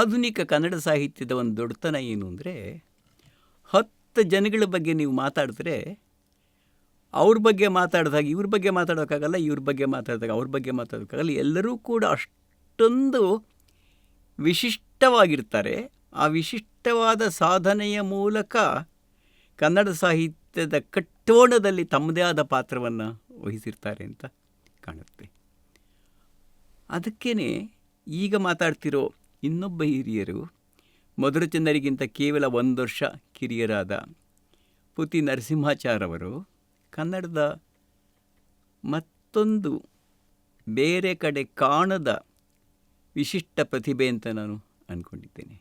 ಆಧುನಿಕ ಕನ್ನಡ ಸಾಹಿತ್ಯದ ಒಂದು ದೊಡ್ಡತನ ಏನು ಅಂದರೆ, ಹತ್ತು ಜನಗಳ ಬಗ್ಗೆ ನೀವು ಮಾತಾಡಿದ್ರೆ, ಅವ್ರ ಬಗ್ಗೆ ಮಾತಾಡಿದಾಗ ಇವ್ರ ಬಗ್ಗೆ ಮಾತಾಡೋಕ್ಕಾಗಲ್ಲ, ಇವ್ರ ಬಗ್ಗೆ ಮಾತಾಡಿದಾಗ ಅವ್ರ ಬಗ್ಗೆ ಮಾತಾಡೋಕ್ಕಾಗಲ್ಲ, ಎಲ್ಲರೂ ಕೂಡ ಅಷ್ಟೊಂದು ವಿಶಿಷ್ಟವಾಗಿರ್ತಾರೆ. ಆ ವಿಶಿಷ್ಟವಾದ ಸಾಧನೆಯ ಮೂಲಕ ಕನ್ನಡ ಸಾಹಿತ್ಯದ ಕಟ್ಟೋಣದಲ್ಲಿ ತಮ್ಮದೇ ಆದ ಪಾತ್ರವನ್ನು ವಹಿಸಿರ್ತಾರೆ ಅಂತ ಕಾಣುತ್ತೆ. ಅದಕ್ಕೇ ಈಗ ಮಾತಾಡ್ತಿರೋ ಇನ್ನೊಬ್ಬ ಹಿರಿಯರು ಮಧುರಚಂದರಿಗಿಂತ ಕೇವಲ ಒಂದು ವರ್ಷ ಕಿರಿಯರಾದ ಪುತಿ ನರಸಿಂಹಾಚಾರವರು ಕನ್ನಡದ ಮತ್ತೊಂದು ಬೇರೆ ಕಡೆ ಕಾಣದ ವಿಶಿಷ್ಟ ಪ್ರತಿಭೆ ಅಂತ ನಾನು ಅಂದ್ಕೊಂಡಿದ್ದೇನೆ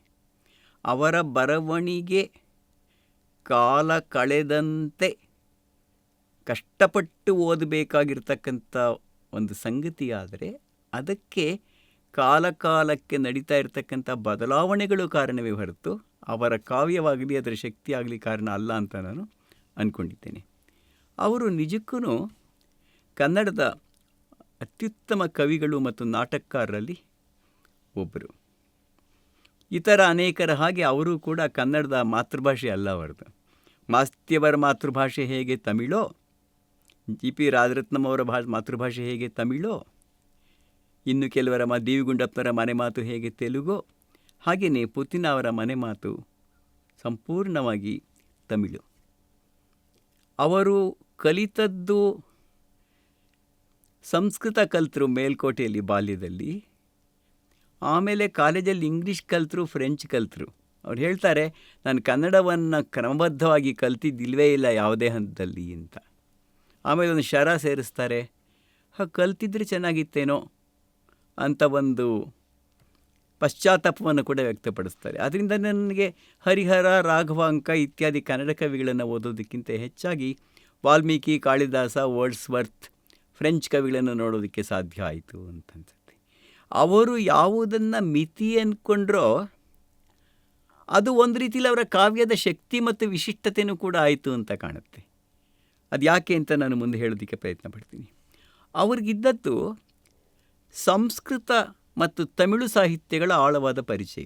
ಅವರ ಬರವಣಿಗೆ ಕಾಲ ಕಳೆದಂತೆ ಕಷ್ಟಪಟ್ಟು ಓದಬೇಕಾಗಿರ್ತಕ್ಕಂಥ ಒಂದು ಸಂಗತಿಯಾದರೆ ಅದಕ್ಕೆ ಕಾಲ ಕಾಲಕ್ಕೆ ನಡೀತಾ ಇರತಕ್ಕಂಥ ಬದಲಾವಣೆಗಳು ಕಾರಣವೇ ಹೊರತು ಅವರ ಕಾವ್ಯವಾಗಲಿ, ಅದರ ಶಕ್ತಿಯಾಗಲಿ ಕಾರಣ ಅಲ್ಲ ಅಂತ ನಾನು ಅಂದ್ಕೊಂಡಿದ್ದೇನೆ ಅವರು ನಿಜಕ್ಕೂ ಕನ್ನಡದ ಅತ್ಯುತ್ತಮ ಕವಿಗಳು ಮತ್ತು ನಾಟಕಕಾರರಲ್ಲಿ ಒಬ್ಬರು. ಇತರ ಅನೇಕರ ಹಾಗೆ ಅವರು ಕೂಡ ಕನ್ನಡದ ಮಾತೃಭಾಷೆ ಅಲ್ಲ ಅವರದು. ಮಾಸ್ತಿಯವರ ಮಾತೃಭಾಷೆ ಹೇಗೆ ತಮಿಳೋ, ಜಿ ಪಿ ರಾಜರತ್ನಂ ಅವರ ಭಾ, ಮಾತೃಭಾಷೆ ಹೇಗೆ ತಮಿಳೋ ಇನ್ನು ಕೆಲವರ ಮ ದೇವಿಗುಂಡಪ್ಪರ ಮನೆ ಮಾತು ಹೇಗೆ ತೆಲುಗೋ, ಹಾಗೆಯೇ ಪುತಿನ ಅವರ ಮನೆ ಮಾತು ಸಂಪೂರ್ಣವಾಗಿ ತಮಿಳು. ಅವರು ಕಲಿತದ್ದು ಸಂಸ್ಕೃತ ಕಲಿತರು ಮೇಲ್ಕೋಟೆಯಲ್ಲಿ ಬಾಲ್ಯದಲ್ಲಿ, ಆಮೇಲೆ ಕಾಲೇಜಲ್ಲಿ ಇಂಗ್ಲೀಷ್ ಕಲಿತರು, ಫ್ರೆಂಚ್ ಕಲಿತರು. ಅವ್ರು ಹೇಳ್ತಾರೆ, ನಾನು ಕನ್ನಡವನ್ನು ಕ್ರಮಬದ್ಧವಾಗಿ ಕಲ್ತಿದ್ದಿಲ್ವೇ ಇಲ್ಲ ಯಾವುದೇ ಹಂತದಲ್ಲಿ ಅಂತ. ಆಮೇಲೆ ಒಂದು ಶರ ಸೇರಿಸ್ತಾರೆ ಕಲ್ತಿದ್ರೆ ಚೆನ್ನಾಗಿತ್ತೇನೋ ಅಂತ ಒಂದು ಪಶ್ಚಾತ್ತಾಪವನ್ನು ಕೂಡ ವ್ಯಕ್ತಪಡಿಸ್ತಾರೆ. ಅದರಿಂದ ನನಗೆ ಹರಿಹರ, ರಾಘವಾಂಕ ಇತ್ಯಾದಿ ಕನ್ನಡ ಕವಿಗಳನ್ನು ಓದೋದಕ್ಕಿಂತ ಹೆಚ್ಚಾಗಿ Valmiki, Kalidasa Wordsworth French ಕವಿಗಳನ್ನು ನೋಡೋದಕ್ಕೆ ಸಾಧ್ಯ ಆಯಿತು ಅಂತ ಅನ್ಸುತ್ತೆ ಅವರು ಯಾವುದನ್ನು ಮಿತಿ ಅಂದ್ಕೊಂಡ್ರೋ ಅದು ಒಂದು ರೀತಿಯಲ್ಲಿ ಅವರ ಕಾವ್ಯದ ಶಕ್ತಿ ಮತ್ತು ವಿಶಿಷ್ಟತೆಯೂ ಕೂಡ ಆಯಿತು ಅಂತ ಕಾಣುತ್ತೆ. ಅದು ಯಾಕೆ ಅಂತ ನಾನು ಮುಂದೆ ಹೇಳೋದಕ್ಕೆ ಪ್ರಯತ್ನ ಪಡ್ತೀನಿ. ಅವ್ರಿಗಿದ್ದದ್ದು ಸಂಸ್ಕೃತ ಮತ್ತು ತಮಿಳು ಸಾಹಿತ್ಯಗಳ ಆಳವಾದ ಪರಿಚಯ.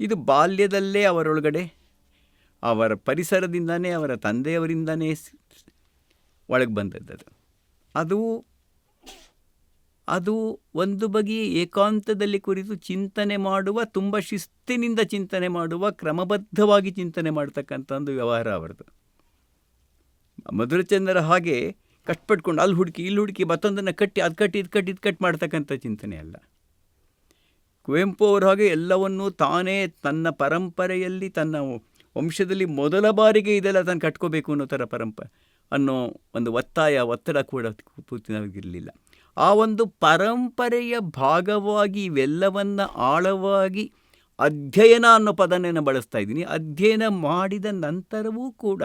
ಇದು ಬಾಲ್ಯದಲ್ಲೇ ಅವರೊಳಗಡೆ, ಅವರ ಪರಿಸರದಿಂದನೇ, ಅವರ ತಂದೆಯವರಿಂದನೇ ಒಳಗೆ ಬಂದದ್ದು. ಅದು ಅದು ಒಂದು ಬಗೆಯ ಏಕಾಂತದಲ್ಲಿ ಕುರಿತು ಚಿಂತನೆ ಮಾಡುವ, ತುಂಬ ಶಿಸ್ತಿನಿಂದ ಚಿಂತನೆ ಮಾಡುವ, ಕ್ರಮಬದ್ಧವಾಗಿ ಚಿಂತನೆ ಮಾಡ್ತಕ್ಕಂಥ ಒಂದು ವ್ಯವಹಾರ ಅವರದು. ಮಧುರಚಂದ್ರ ಹಾಗೆ ಕಷ್ಟಪಟ್ಕೊಂಡು ಅಲ್ಲಿ ಹುಡುಕಿ, ಇಲ್ಲಿ ಹುಡುಕಿ, ಮತ್ತೊಂದನ್ನು ಕಟ್ಟಿ, ಅದು ಕಟ್ಟಿ, ಇದು ಕಟ್ಟಿ, ಇದು ಕಟ್ ಮಾಡ್ತಕ್ಕಂಥ ಚಿಂತನೆ ಅಲ್ಲ. ಕುವೆಂಪು ಅವರು ಹಾಗೆ ಎಲ್ಲವನ್ನೂ ತಾನೇ ತನ್ನ ಪರಂಪರೆಯಲ್ಲಿ, ತನ್ನ ವಂಶದಲ್ಲಿ ಮೊದಲ ಬಾರಿಗೆ ಇದೆಲ್ಲ ತಾನು ಕಟ್ಕೋಬೇಕು ಅನ್ನೋ ಥರ ಪರಂಪ, ಅನ್ನೋ ಒಂದು ಒತ್ತಾಯ, ಒತ್ತಡ ಕೂಡ ಪೂರ್ತಿನವಾಗಿರಲಿಲ್ಲ ಆ ಒಂದು ಪರಂಪರೆಯ ಭಾಗವಾಗಿ ಇವೆಲ್ಲವನ್ನು ಆಳವಾಗಿ ಅಧ್ಯಯನ ಅನ್ನೋ ಪದನೇನ ಬಳಸ್ತಾ ಇದ್ದೀನಿ. ಅಧ್ಯಯನ ಮಾಡಿದ ನಂತರವೂ ಕೂಡ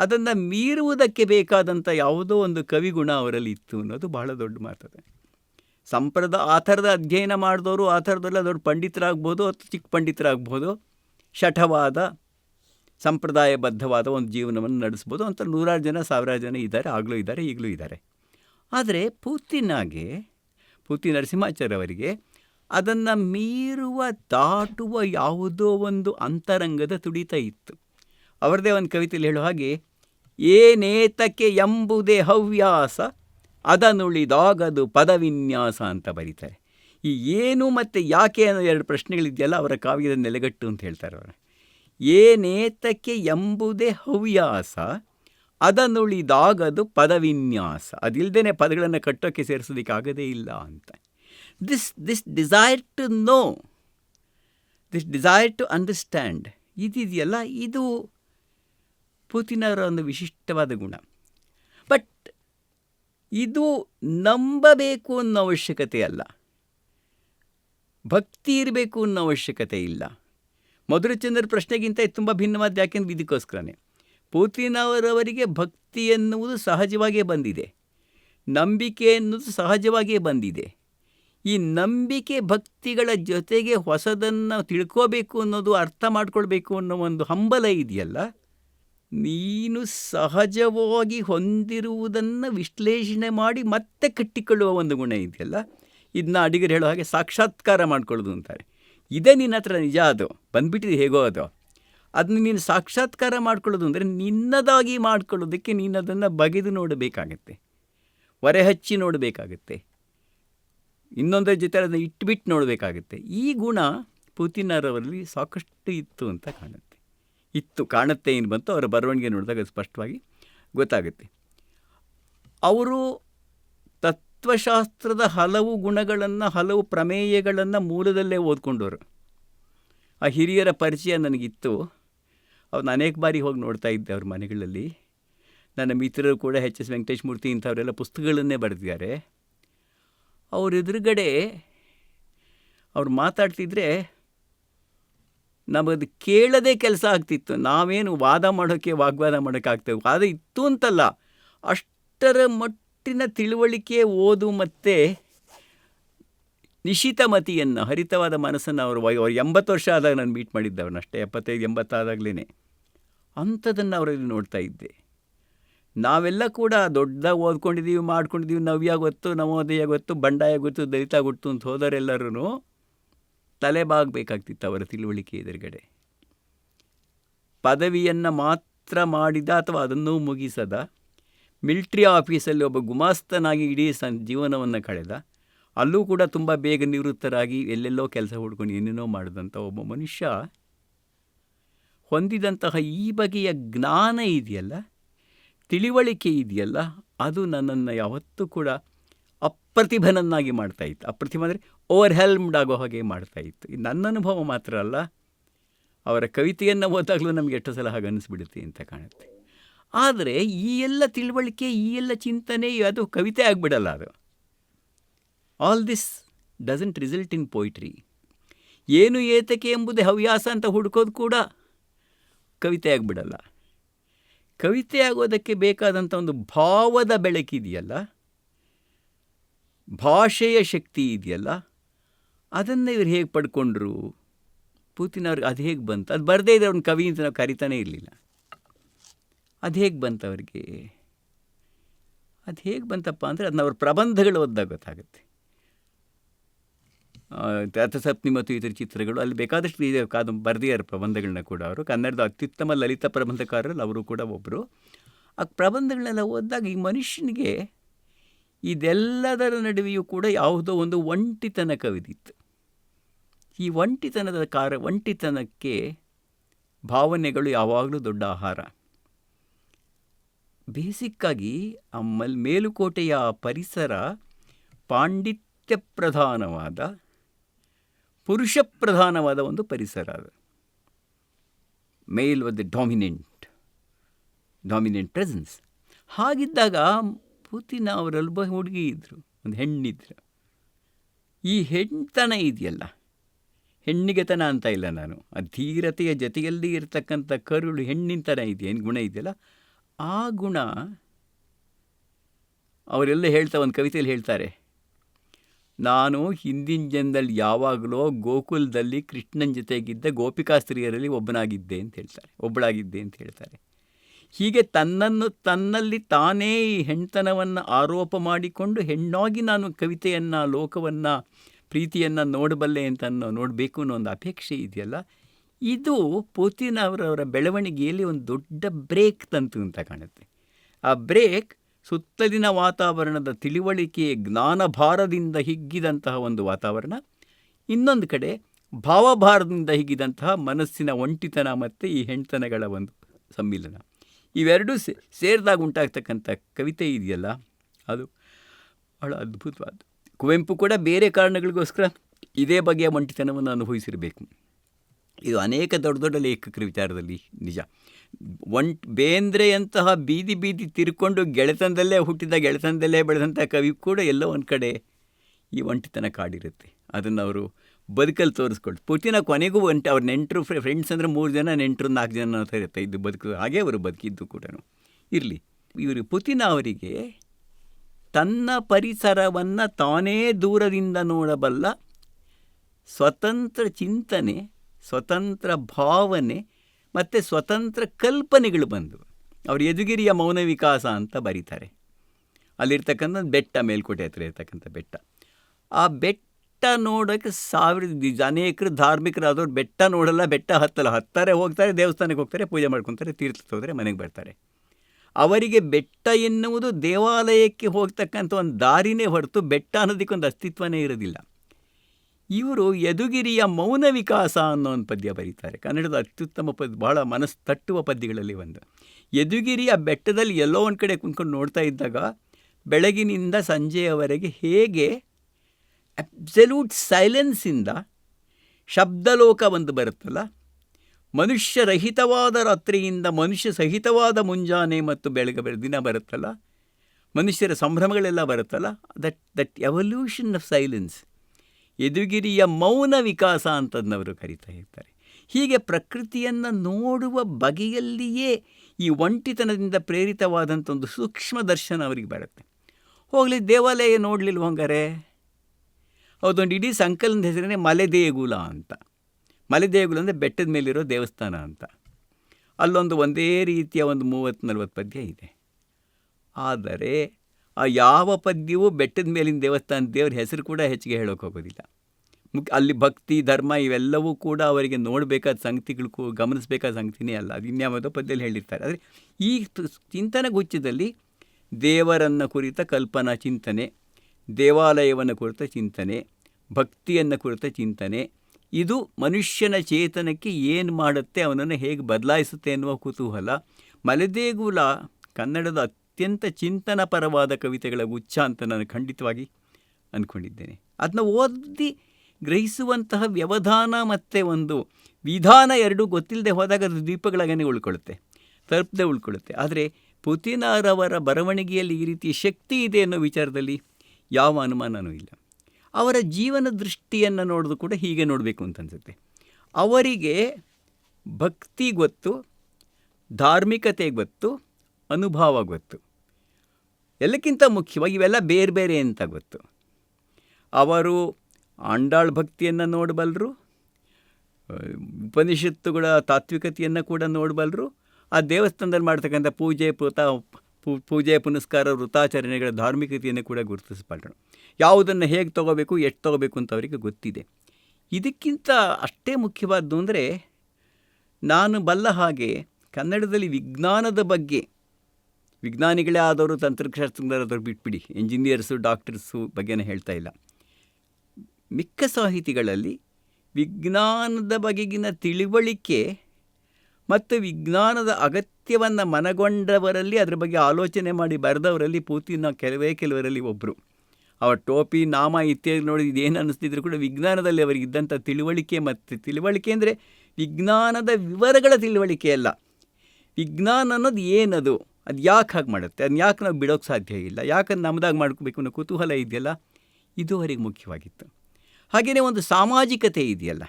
ಅದನ್ನು ಮೀರುವುದಕ್ಕೆ ಬೇಕಾದಂಥ ಯಾವುದೋ ಒಂದು ಕವಿಗುಣ ಅವರಲ್ಲಿ ಇತ್ತು ಅನ್ನೋದು ಬಹಳ ದೊಡ್ಡ ಮಾತದೆ ಸಂಪ್ರದ ಆ ಥರದ ಅಧ್ಯಯನ ಮಾಡಿದವರು ಆ ಥರದೆಲ್ಲ ದೊಡ್ಡ ಪಂಡಿತರಾಗ್ಬೋದು ಅಥವಾ ಚಿಕ್ಕ ಪಂಡಿತರಾಗ್ಬೋದು. ಶಠವಾದ, ಸಂಪ್ರದಾಯಬದ್ಧವಾದ ಒಂದು ಜೀವನವನ್ನು ನಡೆಸ್ಬೋದು. ಅಂತ ನೂರಾರು ಜನ, ಸಾವಿರಾರು ಜನ ಇದ್ದಾರೆ, ಆಗಲೂ ಇದ್ದಾರೆ, ಈಗಲೂ ಇದ್ದಾರೆ. ಆದರೆ ಪೂತಿನಾಗೆ, ಪೂತಿ ನರಸಿಂಹಾಚಾರ್ಯವರಿಗೆ ಅದನ್ನು ಮೀರುವ, ದಾಟುವ ಯಾವುದೋ ಒಂದು ಅಂತರಂಗದ ತುಡಿತ ಇತ್ತು. ಅವರದೇ ಒಂದು ಕವಿತೆಯಲ್ಲಿ ಹೇಳೋ ಹಾಗೆ ಏನೇತಕ್ಕೆ ಎಂಬುದೇ ಹವ್ಯಾಸ, ಅದನುಳಿದಾಗದು ಪದವಿನ್ಯಾಸ ಅಂತ ಬರೀತಾರೆ. ಈ ಏನು ಮತ್ತು ಯಾಕೆ ಅನ್ನೋ ಎರಡು ಪ್ರಶ್ನೆಗಳಿದೆಯಲ್ಲ, ಅವರ ಕಾವ್ಯದ ನೆಲೆಗಟ್ಟು ಅಂತ ಹೇಳ್ತಾರೆ ಅವರು. ಏನೇತಕ್ಕೆ ಎಂಬುದೇ ಹವ್ಯಾಸ, ಅದನುಳಿದಾಗದು ಪದವಿನ್ಯಾಸ. ಅದಿಲ್ಲದೇ ಪದಗಳನ್ನು ಕಟ್ಟೋಕ್ಕೆ ಸೇರಿಸೋದಕ್ಕೆ ಆಗದೇ ಇಲ್ಲ ಅಂತ. This this desire to know this desire to understand ಇದಿದೆಯಲ್ಲ, ಇದು ಪುತಿನವರ ಒಂದು ವಿಶಿಷ್ಟವಾದ ಗುಣ. ಬಟ್ ಇದು ನಂಬಬೇಕು ಅನ್ನೋ ಅವಶ್ಯಕತೆ ಅಲ್ಲ. ಭಕ್ತಿ ಇರಬೇಕು ಅನ್ನೋ ಅವಶ್ಯಕತೆ ಇಲ್ಲ. ಮಧುರಚಂದ್ರ ಪ್ರಶ್ನೆಗಿಂತ ತುಂಬ ಭಿನ್ನವಾದ ಯಾಕೆಂದ್ರೆ ಇದಕ್ಕೋಸ್ಕರನೇ ಪೂತಿನವರವರಿಗೆ ಭಕ್ತಿ ಎನ್ನುವುದು ಸಹಜವಾಗಿಯೇ ಬಂದಿದೆ. ನಂಬಿಕೆ ಎನ್ನುವುದು ಸಹಜವಾಗಿಯೇ ಬಂದಿದೆ. ಈ ನಂಬಿಕೆ ಭಕ್ತಿಗಳ ಜೊತೆಗೆ ಹೊಸದನ್ನು ತಿಳ್ಕೋಬೇಕು ಅನ್ನೋದು ಅರ್ಥ ಮಾಡ್ಕೊಳ್ಬೇಕು ಅನ್ನೋ ಒಂದು ಹಂಬಲ ಇದೆಯಲ್ಲ? ನೀನು ಸಹಜವಾಗಿ ಹೊಂದಿರುವುದನ್ನು ವಿಶ್ಲೇಷಣೆ ಮಾಡಿ ಮತ್ತೆ ಕಟ್ಟಿಕೊಳ್ಳುವ ಒಂದು ಗುಣ ಇದೆಯಲ್ಲ? ಇದನ್ನ ಅಡಿಗರು ಹೇಳೋ ಹಾಗೆ ಸಾಕ್ಷಾತ್ಕಾರ ಮಾಡ್ಕೊಳ್ಳೋದು ಅಂತಾರೆ. ಇದೇ ನಿನ್ನ ಹತ್ರ ನಿಜ ಅದು. ಬಂದ್ಬಿಟ್ಟಿದೆ ಹೇಗೋ ಅದು. ಅದನ್ನ ನೀನು ಸಾಕ್ಷಾತ್ಕಾರ ಮಾಡ್ಕೊಳ್ಳೋದು ಅಂದರೆ ನಿನ್ನದಾಗಿ ಮಾಡ್ಕೊಳ್ಳೋದಕ್ಕೆ ನೀನು ಅದನ್ನು ಬಗೆದು ನೋಡಬೇಕಾಗತ್ತೆ. ಹೊರೆ ಹಚ್ಚಿ ನೋಡಬೇಕಾಗತ್ತೆ. ಇನ್ನೊಂದರ ಜೊತೆ ಅದನ್ನು ಇಟ್ಬಿಟ್ಟು ನೋಡಬೇಕಾಗುತ್ತೆ. ಈ ಗುಣ ಪುತಿನರವರಲ್ಲಿ ಸಾಕಷ್ಟು ಇತ್ತು ಅಂತ ಕಾಣುತ್ತೆ. ಇತ್ತು, ಕಾಣುತ್ತೆ ಏನು ಬಂತು ಅವರ ಬರವಣಿಗೆ ನೋಡಿದಾಗ ಸ್ಪಷ್ಟವಾಗಿ ಗೊತ್ತಾಗುತ್ತೆ. ಅವರು ತತ್ವಶಾಸ್ತ್ರದ ಹಲವು ಗುಣಗಳನ್ನು, ಹಲವು ಪ್ರಮೇಯಗಳನ್ನು ಮೂಲದಲ್ಲೇ ಓದ್ಕೊಂಡವರು. ಆ ಹಿರಿಯರ ಪರಿಚಯ ನನಗಿತ್ತು. ಅವ್ರನ್ನ ಅನೇಕ ಬಾರಿ ಹೋಗಿ ನೋಡ್ತಾ ಇದ್ದೆ ಅವ್ರ ಮನೆಗಳಲ್ಲಿ. ನನ್ನ ಮಿತ್ರರು ಕೂಡ ಎಚ್ ಎಸ್ ವೆಂಕಟೇಶ್ ಮೂರ್ತಿ ಇಂಥವರೆಲ್ಲ ಪುಸ್ತಕಗಳನ್ನೇ ಬರೆದಿದ್ದಾರೆ. ಅವ್ರ ಎದುರುಗಡೆ ಅವ್ರು ಮಾತಾಡ್ತಿದ್ರೆ ನಮಗದು ಕೇಳದೇ ಕೆಲಸ ಆಗ್ತಿತ್ತು. ನಾವೇನು ವಾದ ಮಾಡೋಕ್ಕೆ ವಾಗ್ವಾದ ಮಾಡೋಕ್ಕೆ ಆಗ್ತೇವೆ ವಾದ ಇತ್ತು ಅಂತಲ್ಲ. ಅಷ್ಟರ ಮಟ್ಟಿನ ತಿಳುವಳಿಕೆ, ಓದು ಮತ್ತು ನಿಶಿತಮತಿಯನ್ನು ಹರಿತವಾದ ಮನಸ್ಸನ್ನು ಅವರು ಅವ್ರು ಎಂಬತ್ತು ವರ್ಷ ಆದಾಗ ನಾನು ಮೀಟ್ ಮಾಡಿದ್ದವ್ರನ್ನ ಅಷ್ಟೇ, ಎಪ್ಪತ್ತೈದು ಎಂಬತ್ತಾದಾಗಲೇ ಅಂಥದ್ದನ್ನು ಅವರಲ್ಲಿ ನೋಡ್ತಾ ಇದ್ದೆ. ನಾವೆಲ್ಲ ಕೂಡ ದೊಡ್ಡದಾಗಿ ಓದ್ಕೊಂಡಿದ್ದೀವಿ ಮಾಡ್ಕೊಂಡಿದ್ದೀವಿ ನವ್ಯಾಗ ಗೊತ್ತು, ನವೋದಯ ಗೊತ್ತು, ಬಂಡಾಯ ಗೊತ್ತು, ದಲಿತ ಗೊತ್ತು ಅಂತ ಹೋದವರೆಲ್ಲರೂ ತಲೆ ಬಾಗಬೇಕಾಗ್ತಿತ್ತು ಅವರ ತಿಳುವಳಿಕೆ ಎದುರುಗಡೆ. ಪದವಿಯನ್ನು ಮಾತ್ರ ಮಾಡಿದ ಅಥವಾ ಅದನ್ನು ಮುಗಿಸದ, ಮಿಲ್ಟ್ರಿ ಆಫೀಸಲ್ಲಿ ಒಬ್ಬ ಗುಮಾಸ್ತನಾಗಿ ಇಡೀ ಸನ್ ಜೀವನವನ್ನು ಕಳೆದ, ಅಲ್ಲೂ ಕೂಡ ತುಂಬ ಬೇಗ ನಿವೃತ್ತರಾಗಿ ಎಲ್ಲೆಲ್ಲೋ ಕೆಲಸ ಹುಡ್ಕೊಂಡು ಏನೇನೋ ಮಾಡಿದಂಥ ಒಬ್ಬ ಮನುಷ್ಯ ಹೊಂದಿದಂತಹ ಈ ಬಗೆಯ ಜ್ಞಾನ ಇದೆಯಲ್ಲ, ತಿಳಿವಳಿಕೆ ಇದೆಯಲ್ಲ, ಅದು ನನ್ನನ್ನು ಯಾವತ್ತೂ ಕೂಡ ಅಪ್ರತಿಭನನ್ನಾಗಿ ಮಾಡ್ತಾಯಿತ್ತು ಅಪ್ರತಿಭ ಅಂದರೆ ಓವರ್ ಹೆಲ್ಮ್ಡ್ ಆಗೋ ಹಾಗೆ ಮಾಡ್ತಾಯಿತ್ತು ಇದು ನನ್ನ ಅನುಭವ ಮಾತ್ರ ಅಲ್ಲ, ಅವರ ಕವಿತೆಯನ್ನು ಓದಾಗಲೂ ನಮಗೆ ಎಷ್ಟು ಸಲ ಹಾಗೆ ಅನ್ನಿಸ್ಬಿಡುತ್ತೆ ಅಂತ ಕಾಣುತ್ತೆ. ಆದರೆ ಈ ಎಲ್ಲ ತಿಳುವಳಿಕೆ, ಈ ಎಲ್ಲ ಚಿಂತನೆ, ಅದು ಕವಿತೆ ಆಗಿಬಿಡಲ್ಲ ಅದು. All this doesn't result in poetry ಏನು ಏತಕ್ಕೆ ಎಂಬುದೇ ಹವ್ಯಾಸ ಅಂತ ಹುಡುಕೋದು ಕೂಡ ಕವಿತೆ ಆಗಿಬಿಡಲ್ಲ. ಕವಿತೆ ಆಗೋದಕ್ಕೆ ಬೇಕಾದಂಥ ಒಂದು ಭಾವದ ಬೆಳಕಿದೆಯಲ್ಲ ಭಾಷೆಯ ಶಕ್ತಿ ಇದೆಯಲ್ಲ? ಅದನ್ನು ಇವ್ರು ಹೇಗೆ ಪಡ್ಕೊಂಡ್ರು? ಪೂತಿನ ಅವ್ರಿಗೆ ಅದು ಹೇಗೆ ಬಂತು? ಅದು ಬರದೇ ಇದ್ದರೆ ಅವ್ನ ಕವಿ ಅಂತ ನಾವು ಕರಿತಾನೇ ಇರಲಿಲ್ಲ. ಅದು ಹೇಗೆ ಬಂತು ಅವ್ರಿಗೆ? ಅದು ಹೇಗೆ ಬಂತಪ್ಪ ಅಂದರೆ ಅದನ್ನ ಅವ್ರ ಪ್ರಬಂಧಗಳು ಒದ್ದಾಗ ಗೊತ್ತಾಗುತ್ತೆ. ರಥಸಪ್ನಿ ಮತ್ತು ಇತರ ಚಿತ್ರಗಳು ಅಲ್ಲಿ ಬೇಕಾದಷ್ಟು ಇದೆ. ಕಾದ ಬರೆದಿದ್ದಾರೆ ಪ್ರಬಂಧಗಳನ್ನ ಕೂಡ ಅವರು. ಕನ್ನಡದ ಅತ್ಯುತ್ತಮ ಲಲಿತ ಪ್ರಬಂಧಕಾರರಲ್ಲಿ ಅವರು ಕೂಡ ಒಬ್ಬರು ಆ ಪ್ರಬಂಧಗಳನ್ನೆಲ್ಲ ಓದಿದಾಗ ಈ ಮನುಷ್ಯನಿಗೆ ಇದೆಲ್ಲದರ ನಡುವೆಯೂ ಕೂಡ ಯಾವುದೋ ಒಂದು ಒಂಟಿತನ ಕವಿದಿತ್ತು. ಈ ಒಂಟಿತನದ ಕಾರ, ಒಂಟಿತನಕ್ಕೆ ಭಾವನೆಗಳು ಯಾವಾಗಲೂ ದೊಡ್ಡ ಆಹಾರ. ಬೇಸಿಕ್ಕಾಗಿ ಅಮ್ಮಲ್ ಮಲ್ ಮೇಲುಕೋಟೆಯ ಪರಿಸರ ಪಾಂಡಿತ್ಯ ಪ್ರಧಾನವಾದ, ಪುರುಷ ಪ್ರಧಾನವಾದ ಒಂದು ಪರಿಸರ ಅದು. ಮೇಲ್ ದ ಡಾಮಿನೆಂಟ್ ಡಾಮಿನೆಂಟ್ ಪ್ರೆಸೆನ್ಸ್ ಹಾಗಿದ್ದಾಗ ಪುತಿನ ಅವರೊಬ್ಬ ಹುಡುಗಿ ಇದ್ದರು ಒಂದು ಹೆಣ್ಣಿದ್ರು ಈ ಹೆಣ್ತನ ಇದೆಯಲ್ಲ. ಹೆಣ್ಣಿಗೆತನ ಅಂತ ಇಲ್ಲ ನಾನು. ಆ ಧೀರತೆಯ ಜೊತೆಯಲ್ಲಿ ಇರತಕ್ಕಂಥ ಕರುಳು ಹೆಣ್ಣಿನ ಇದೆಯೇನು ಗುಣ ಇದೆಯಲ್ಲ? ಆ ಗುಣ ಅವರೆಲ್ಲ ಹೇಳ್ತಾ ಒಂದು ಕವಿತೆಯಲ್ಲಿ ಹೇಳ್ತಾರೆ. ನಾನು ಹಿಂದಿನ ಜನದಲ್ಲಿ ಯಾವಾಗಲೋ ಗೋಕುಲದಲ್ಲಿ ಕೃಷ್ಣನ ಜೊತೆಗಿದ್ದ ಗೋಪಿಕಾಸ್ತ್ರೀಯರಲ್ಲಿ ಒಬ್ಬನಾಗಿದ್ದೆ ಅಂತ ಹೇಳ್ತಾರೆ, ಒಬ್ಬಳಾಗಿದ್ದೆ ಅಂತ ಹೇಳ್ತಾರೆ. ಹೀಗೆ ತನ್ನನ್ನು ತನ್ನಲ್ಲಿ ತಾನೇ ಈ ಹೆಣ್ತನವನ್ನು ಆರೋಪ ಮಾಡಿಕೊಂಡು ಹೆಣ್ಣಾಗಿ ನಾನು ಕವಿತೆಯನ್ನು, ಲೋಕವನ್ನು ಪ್ರೀತಿಯನ್ನು ನೋಡಬಲ್ಲೆ ಅಂತ ಅನ್ನೋ ನೋಡಬೇಕು ಅನ್ನೋ ಒಂದು ಅಪೇಕ್ಷೆ ಇದೆಯಲ್ಲ? ಇದು ಪುತಿನ್ ಅವರವರ ಬೆಳವಣಿಗೆಯಲ್ಲಿ ಒಂದು ದೊಡ್ಡ ಬ್ರೇಕ್ ತಂತು ಅಂತ ಕಾಣುತ್ತೆ. ಆ ಬ್ರೇಕ್ ಸುತ್ತಲಿನ ವಾತಾವರಣದ ತಿಳಿವಳಿಕೆ ಜ್ಞಾನಭಾರದಿಂದ ಹಿಗ್ಗಿದಂತಹ ಒಂದು ವಾತಾವರಣ. ಇನ್ನೊಂದು ಕಡೆ ಭಾವಭಾರದಿಂದ ಹಿಗ್ಗಿದಂತಹ ಮನಸ್ಸಿನ ಒಂಟಿತನ ಮತ್ತು ಈ ಹೆಣ್ತನಗಳ ಒಂದು ಸಮ್ಮಿಲನ. ಇವೆರಡೂ ಸೇರಿದಾಗ ಉಂಟಾಗ್ತಕ್ಕಂಥ ಕವಿತೆ ಇದೆಯಲ್ಲ? ಅದು ಬಹಳ ಅದ್ಭುತವಾದ ಕುವೆಂಪು ಕೂಡ ಬೇರೆ ಕಾರಣಗಳಿಗೋಸ್ಕರ ಇದೇ ಬಗೆಯ ಒಂಟಿತನವನ್ನು ಅನುಭವಿಸಿರಬೇಕು. ಇದು ಅನೇಕ ದೊಡ್ಡ ದೊಡ್ಡ ಲೇಖಕರ ವಿಚಾರದಲ್ಲಿ ನಿಜ. ಒಂಟ್ ಬೇಂದ್ರೆಯಂತಹ ಬೀದಿ ಬೀದಿ ತಿರ್ಕೊಂಡು ಗೆಳೆತನದಲ್ಲೇ ಹುಟ್ಟಿದ ಗೆಳೆತನದಲ್ಲೇ ಬೆಳೆದಂಥ ಕವಿ ಕೂಡ ಎಲ್ಲೋ ಒಂದು ಕಡೆ ಈ ಒಂಟಿತನ ಕಾಡಿರುತ್ತೆ. ಅದನ್ನು ಅವರು ಬದುಕಲ್ಲಿ ತೋರಿಸ್ಕೊಳ್ತು ಪುಟಿನ ಕೊನೆಗೂ ಒಂಟ, ಅವ್ರ ನೆಂಟರು ಫ್ರೆಂಡ್ಸ್ ಅಂದರೆ ಮೂರು ಜನ, ನೆಂಟರು ನಾಲ್ಕು ಜನ ಅಂತ ಇರುತ್ತೆ. ಇದು ಬದುಕು, ಹಾಗೆ ಅವರು ಬದುಕಿದ್ದು ಕೂಡ ಇರಲಿ. ಇವರು ಪುತಿನ ಅವರಿಗೆ ತನ್ನ ಪರಿಸರವನ್ನು ತಾನೇ ದೂರದಿಂದ ನೋಡಬಲ್ಲ ಸ್ವತಂತ್ರ ಚಿಂತನೆ, ಸ್ವತಂತ್ರ ಭಾವನೆ ಮತ್ತು ಸ್ವತಂತ್ರ ಕಲ್ಪನೆಗಳು ಬಂದವು. ಅವರು ಯದುಗಿರಿಯ ಮೌನ ವಿಕಾಸ ಅಂತ ಬರೀತಾರೆ. ಅಲ್ಲಿರ್ತಕ್ಕಂಥ ಬೆಟ್ಟ, ಮೇಲ್ಕೋಟೆ ಹತ್ರ ಇರ್ತಕ್ಕಂಥ ಬೆಟ್ಟ. ಆ ಬೆಟ್ಟ ನೋಡೋಕ್ಕೆ ಸಾವಿರ ಅನೇಕರು ಧಾರ್ಮಿಕರಾದವ್ರು ಬೆಟ್ಟ ನೋಡಲ್ಲ, ಬೆಟ್ಟ ಹತ್ತಲ್ಲ, ಹತ್ತಾರೆ ಹೋಗ್ತಾರೆ, ದೇವಸ್ಥಾನಕ್ಕೆ ಹೋಗ್ತಾರೆ, ಪೂಜೆ ಮಾಡ್ಕೊತಾರೆ, ತೀರ್ಥ ಹೋದರೆ ಮನೆಗೆ ಬರ್ತಾರೆ. ಅವರಿಗೆ ಬೆಟ್ಟ ಎನ್ನುವುದು ದೇವಾಲಯಕ್ಕೆ ಹೋಗ್ತಕ್ಕಂಥ ಒಂದು ದಾರಿನೇ ಹೊರತು ಬೆಟ್ಟ ಅನ್ನೋದಕ್ಕೊಂದು ಅಸ್ತಿತ್ವನೇ ಇರೋದಿಲ್ಲ. ಇವರು ಯದುಗಿರಿಯ ಮೌನ ವಿಕಾಸ ಅನ್ನೋ ಒಂದು ಪದ್ಯ ಬರೀತಾರೆ. ಕನ್ನಡದ ಅತ್ಯುತ್ತಮ ಪದ್ಯ ಬಹಳ ಮನಸ್ಸು ತಟ್ಟುವ ಪದ್ಯಗಳಲ್ಲಿ ಒಂದು. ಯದುಗಿರಿಯ ಬೆಟ್ಟದಲ್ಲಿ ಎಲ್ಲೋ ಒಂದು ಕಡೆ ಕುಂತ್ಕೊಂಡು ನೋಡ್ತಾ ಇದ್ದಾಗ ಬೆಳಗಿನಿಂದ ಸಂಜೆಯವರೆಗೆ ಹೇಗೆ ಅಬ್ಸಲ್ಯೂಟ್ ಸೈಲೆನ್ಸಿಂದ ಶಬ್ದಲೋಕ ಒಂದು ಬರುತ್ತಲ್ಲ ಮನುಷ್ಯರಹಿತವಾದ ರಾತ್ರಿಯಿಂದ ಮನುಷ್ಯ ಸಹಿತವಾದ ಮುಂಜಾನೆ ಮತ್ತು ಬೆಳಗ್ಗೆ ಬೆಳ ದಿನ ಬರುತ್ತಲ್ಲ? ಮನುಷ್ಯರ ಸಂಭ್ರಮಗಳೆಲ್ಲ ಬರುತ್ತಲ್ಲ? That that evolution of silence ಎದುಗಿರಿಯ ಮೌನ ವಿಕಾಸ ಅಂತದನ್ನವರು ಕರೀತಾ ಇರ್ತಾರೆ. ಹೀಗೆ ಪ್ರಕೃತಿಯನ್ನು ನೋಡುವ ಬಗೆಯಲ್ಲಿಯೇ ಈ ಒಂಟಿತನದಿಂದ ಪ್ರೇರಿತವಾದಂಥ ಒಂದು ಸೂಕ್ಷ್ಮ ದರ್ಶನ ಅವರಿಗೆ ಬರುತ್ತೆ. ಹೋಗಲಿ, ದೇವಾಲಯ ನೋಡಲಿಲ್ಲ ಹಂಗಾರೆ ಹೌದೊಂದು ಇಡೀ ಸಂಕಲನದ ಹೆಸರೇ ಮಲೆದೇಗುಲ ಅಂತ. ಮಲೆದೇಗುಲ ಅಂದರೆ ಬೆಟ್ಟದ ಮೇಲಿರೋ ದೇವಸ್ಥಾನ ಅಂತ. ಅಲ್ಲೊಂದು ಒಂದೇ ರೀತಿಯ ಒಂದು ಮೂವತ್ತು ನಲ್ವತ್ತು ಪದ್ಯ ಇದೆ. ಆದರೆ ಆ ಯಾವ ಪದ್ಯವೂ ಬೆಟ್ಟದ ಮೇಲಿನ ದೇವಸ್ಥಾನ ದೇವ್ರ ಹೆಸರು ಕೂಡ ಹೆಚ್ಚಿಗೆ ಹೇಳೋಕೆ ಹೋಗೋದಿಲ್ಲ. ಮುಖ್ಯ ಅಲ್ಲಿ ಭಕ್ತಿ, ಧರ್ಮ ಇವೆಲ್ಲವೂ ಕೂಡ ಅವರಿಗೆ ನೋಡಬೇಕಾದ ಸಂಗತಿಗಳು ಕೂ ಗಮನಿಸಬೇಕಾದ ಸಂಗತಿನೇ ಅಲ್ಲ. ಅದು ಇನ್ಯಾವುದೋ ಪದ್ಯದಲ್ಲಿ ಹೇಳಿರ್ತಾರೆ. ಆದರೆ ಈ ತು- ಚಿಂತನ ಗುಚ್ಛದಲ್ಲಿ ದೇವರನ್ನು ಕುರಿತ ಕಲ್ಪನಾ ಚಿಂತನೆ, ದೇವಾಲಯವನ್ನು ಕುರಿತ ಚಿಂತನೆ, ಭಕ್ತಿಯನ್ನು ಕುರಿತ ಚಿಂತನೆ ಇದು ಮನುಷ್ಯನ ಚೇತನಕ್ಕೆ ಏನು ಮಾಡುತ್ತೆ, ಅವನನ್ನು ಹೇಗೆ ಬದಲಾಯಿಸುತ್ತೆ ಎನ್ನುವ ಕುತೂಹಲ. ಮಲೆದೇಗುಲ ಕನ್ನಡದ ಅತ್ಯಂತ ಚಿಂತನಪರವಾದ ಕವಿತೆಗಳ ಗುಚ್ಛ ಅಂತ ನಾನು ಖಂಡಿತವಾಗಿ ಅಂದ್ಕೊಂಡಿದ್ದೇನೆ. ಅದನ್ನ ಓದಿ ಗ್ರಹಿಸುವಂತಹ ವ್ಯವಧಾನ ಮತ್ತು ಒಂದು ವಿಧಾನ ಎರಡೂ ಗೊತ್ತಿಲ್ಲದೆ ಹೋದಾಗ ಅದು ದ್ವೀಪಗಳಾಗೇ ಉಳ್ಕೊಳ್ಳುತ್ತೆ ತಲುಪದೆ ಉಳ್ಕೊಳ್ಳುತ್ತೆ. ಆದರೆ ಪುತಿನಾರವರ ಬರವಣಿಗೆಯಲ್ಲಿ ಈ ರೀತಿಯ ಶಕ್ತಿ ಇದೆ ಅನ್ನೋ ವಿಚಾರದಲ್ಲಿ ಯಾವ ಅನುಮಾನವೂ ಇಲ್ಲ. ಅವರ ಜೀವನ ದೃಷ್ಟಿಯನ್ನು ನೋಡೋದು ಕೂಡ ಹೀಗೆ ನೋಡಬೇಕು ಅಂತ ಅನಿಸುತ್ತೆ. ಅವರಿಗೆ ಭಕ್ತಿ ಗೊತ್ತು, ಧಾರ್ಮಿಕತೆ ಗೊತ್ತು, ಅನುಭವ ಗೊತ್ತು. ಎಲ್ಲಕ್ಕಿಂತ ಮುಖ್ಯವಾಗಿ ಇವೆಲ್ಲ ಬೇರೆ ಬೇರೆ ಅಂತ ಗೊತ್ತು. ಅವರು ಆಂಡಾಳ್ ಭಕ್ತಿಯನ್ನು ನೋಡಬಲ್ಲರು ಉಪನಿಷತ್ತುಗಳ ತಾತ್ವಿಕತೆಯನ್ನು ಕೂಡ ನೋಡಬಲ್ಲರು ಆ ದೇವಸ್ಥಾನದಲ್ಲಿ ಮಾಡ್ತಕ್ಕಂಥ ಪೂಜೆ, ಪುತ ಪೂ- ಪೂಜೆ, ಪುನಸ್ಕಾರ ವೃತಾಚರಣೆಗಳ ಧಾರ್ಮಿಕತೆಯನ್ನು ಕೂಡ ಗುರುತಿಸಬಲ್ಲರು ಯಾವುದನ್ನು ಹೇಗೆ ತಗೋಬೇಕು, ಎಷ್ಟು ತಗೋಬೇಕು ಅಂತ ಅವರಿಗೆ ಗೊತ್ತಿದೆ. ಇದಕ್ಕಿಂತ ಅಷ್ಟೇ ಮುಖ್ಯವಾದ್ದು ಅಂದರೆ, ನಾನು ಬಲ್ಲ ಹಾಗೆ ಕನ್ನಡದಲ್ಲಿ ವಿಜ್ಞಾನದ ಬಗ್ಗೆ, ವಿಜ್ಞಾನಿಗಳೇ ಆದವರು, ತಂತ್ರಶಾಸ್ತ್ರಜ್ಞರಾದವರು ಬಿಟ್ಬಿಡಿ ಇಂಜಿನಿಯರ್ಸು ಡಾಕ್ಟರ್ಸು ಬಗ್ಗೆನೇ ಹೇಳ್ತಾ ಇಲ್ಲ. ಮಿಕ್ಕ ಸಾಹಿತಿಗಳಲ್ಲಿ ವಿಜ್ಞಾನದ ಬಗೆಗಿನ ತಿಳಿವಳಿಕೆ ಮತ್ತು ವಿಜ್ಞಾನದ ಅಗತ್ಯವನ್ನು ಮನಗೊಂಡವರಲ್ಲಿ ಅದ್ರ ಬಗ್ಗೆ ಆಲೋಚನೆ ಮಾಡಿ ಬರೆದವರಲ್ಲಿ ಪೂತಿನ ಕೆಲವೇ ಕೆಲವರಲ್ಲಿ ಒಬ್ಬರು ಅವರ ಟೋಪಿ, ನಾಮ ಇತ್ಯಾದಿ ನೋಡಿ ಇದೇನು ಅನ್ನಿಸ್ತಿದ್ರು ಕೂಡ ವಿಜ್ಞಾನದಲ್ಲಿ ಅವರಿಗಿದ್ದಂಥ ತಿಳುವಳಿಕೆ ಮತ್ತು ತಿಳುವಳಿಕೆ ಅಂದರೆ ವಿಜ್ಞಾನದ ವಿವರಗಳ ತಿಳುವಳಿಕೆ ಅಲ್ಲ. ವಿಜ್ಞಾನ ಅನ್ನೋದು ಏನದು? ಅದು ಯಾಕೆ ಹಾಗೆ ಮಾಡುತ್ತೆ? ಅದನ್ನ ಯಾಕೆ ನಾವು ಬಿಡೋಕ್ಕೆ ಸಾಧ್ಯ ಇಲ್ಲ? ಯಾಕೆ ನಮ್ಮದಾಗಿ ಮಾಡ್ಕೋಬೇಕು ಅನ್ನೋ ಕುತೂಹಲ ಇದೆಯಲ್ಲ? ಇದು ಅವರಿಗೆ ಮುಖ್ಯವಾಗಿತ್ತು. ಹಾಗೆಯೇ ಒಂದು ಸಾಮಾಜಿಕತೆ ಇದೆಯಲ್ಲ?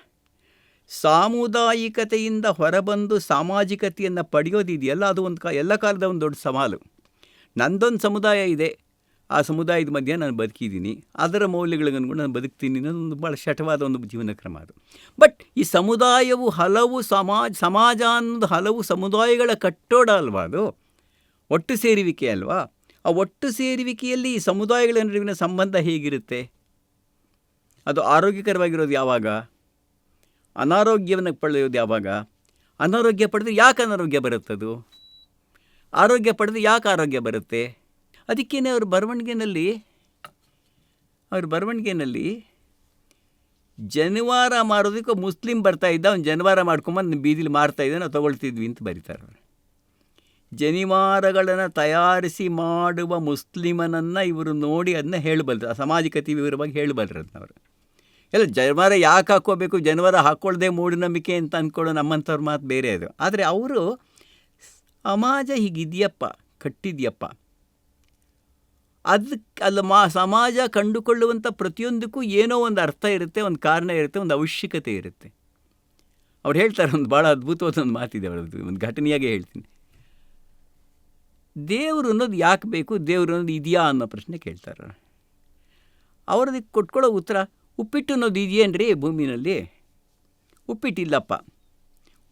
ಸಾಮುದಾಯಿಕತೆಯಿಂದ ಹೊರಬಂದು ಸಾಮಾಜಿಕತೆಯನ್ನು ಪಡೆಯೋದಿದೆಯಲ್ಲ, ಅದು ಒಂದು ಕಾ, ಎಲ್ಲ ಕಾಲದ ಒಂದು ದೊಡ್ಡ ಸವಾಲು. ನಂದೊಂದು ಸಮುದಾಯ ಇದೆ. ಆ ಸಮುದಾಯದ ಮಧ್ಯೆ ನಾನು ಬದುಕಿದ್ದೀನಿ. ಅದರ ಮೌಲ್ಯಗಳಿಗೆ ಅನುಗುಣ ನಾನು ಬದುಕ್ತೀನಿ ಅನ್ನೋದೊಂದು ಭಾಳ ಶಟವಾದ ಒಂದು ಜೀವನ ಕ್ರಮ ಅದು. ಬಟ್ ಈ ಸಮುದಾಯವು ಹಲವು ಸಮಾಜ ಸಮಾಜ ಅನ್ನೋದು ಹಲವು ಸಮುದಾಯಗಳ ಕಟ್ಟೋಡ ಅಲ್ವಾ ಅದು? ಒಟ್ಟು ಸೇರುವಿಕೆ ಅಲ್ವಾ? ಆ ಒಟ್ಟು ಸೇರುವಿಕೆಯಲ್ಲಿ ಈ ಸಮುದಾಯಗಳ ನಡುವಿನ ಸಂಬಂಧ ಹೇಗಿರುತ್ತೆ? ಅದು ಆರೋಗ್ಯಕರವಾಗಿರೋದು ಯಾವಾಗ? ಅನಾರೋಗ್ಯವನ್ನು ಪಡೆಯೋದು ಯಾವಾಗ? ಅನಾರೋಗ್ಯ ಪಡೆದು ಯಾಕೆ ಅನಾರೋಗ್ಯ ಬರುತ್ತದು? ಆರೋಗ್ಯ ಪಡೆದು ಯಾಕೆ ಆರೋಗ್ಯ ಬರುತ್ತೆ? ಅದಕ್ಕೇನೆ ಅವ್ರ ಬರವಣಿಗೆನಲ್ಲಿ ಅವ್ರ ಬರವಣಿಗೆನಲ್ಲಿ ಜನಿವಾರ ಮಾರೋದಕ್ಕೆ ಮುಸ್ಲಿಂ ಇದ್ದ, ಅವ್ನು ಜನಿವಾರ ಮಾಡ್ಕೊಂಬಂದು ಬೀದಿಲಿ ಮಾರ್ತಾ ಇದ್ದ ನಾವು ತೊಗೊಳ್ತಿದ್ವಿ ಅಂತ ಬರೀತಾರೆ ಅವರು. ಜನಿವಾರಗಳನ್ನು ತಯಾರಿಸಿ ಮಾಡುವ ಮುಸ್ಲಿಮನನ್ನು ಇವರು ನೋಡಿ ಅದನ್ನ ಹೇಳಬಲ್ರು, ಆ ಸಾಮಾಜಿಕತೆ ವಿವರವಾಗಿ ಹೇಳಬಲ್ರು ಅದನ್ನ ಅವರು. ಎಲ್ಲ ಜನವರ ಯಾಕೆ ಹಾಕ್ಕೋಬೇಕು? ಜನವರ ಹಾಕ್ಕೊಳ್ಳದೆ ಮೂಢನಂಬಿಕೆ ಅಂತ ಅಂದ್ಕೊಳ್ಳೋ ನಮ್ಮಂಥವ್ರ ಮಾತು ಬೇರೆ ಅದು. ಆದರೆ ಅವರು, ಸಮಾಜ ಹೀಗಿದೆಯಪ್ಪ, ಕಟ್ಟಿದ್ಯಪ್ಪ. ಅದಕ್ಕೆ ಅಲ್ಲಿ, ಮಾ, ಸಮಾಜ ಕಂಡುಕೊಳ್ಳುವಂಥ ಪ್ರತಿಯೊಂದಕ್ಕೂ ಏನೋ ಒಂದು ಅರ್ಥ ಇರುತ್ತೆ, ಒಂದು ಕಾರಣ ಇರುತ್ತೆ, ಒಂದು ಅವಶ್ಯಕತೆ ಇರುತ್ತೆ. ಅವ್ರು ಹೇಳ್ತಾರೆ, ಒಂದು ಭಾಳ ಅದ್ಭುತವಾದ ಒಂದು ಮಾತಿದೆ ಅವರದ್ದು, ಒಂದು ಘಟನೆಯಾಗೆ ಹೇಳ್ತೀನಿ. ದೇವರು ಅನ್ನೋದು ಯಾಕೆ ಬೇಕು, ದೇವರು ಅನ್ನೋದು ಇದೆಯಾ ಅನ್ನೋ ಪ್ರಶ್ನೆ ಕೇಳ್ತಾರೆ ಅವ್ರದಕ್ಕೆ ಕೊಟ್ಕೊಳ್ಳೋ ಉತ್ತರ ಉಪ್ಪಿಟ್ಟು ಅನ್ನೋದು ಇದೆಯೇನ್ರಿ ಭೂಮಿನಲ್ಲಿ? ಉಪ್ಪಿಟ್ಟಿಲ್ಲಪ್ಪ.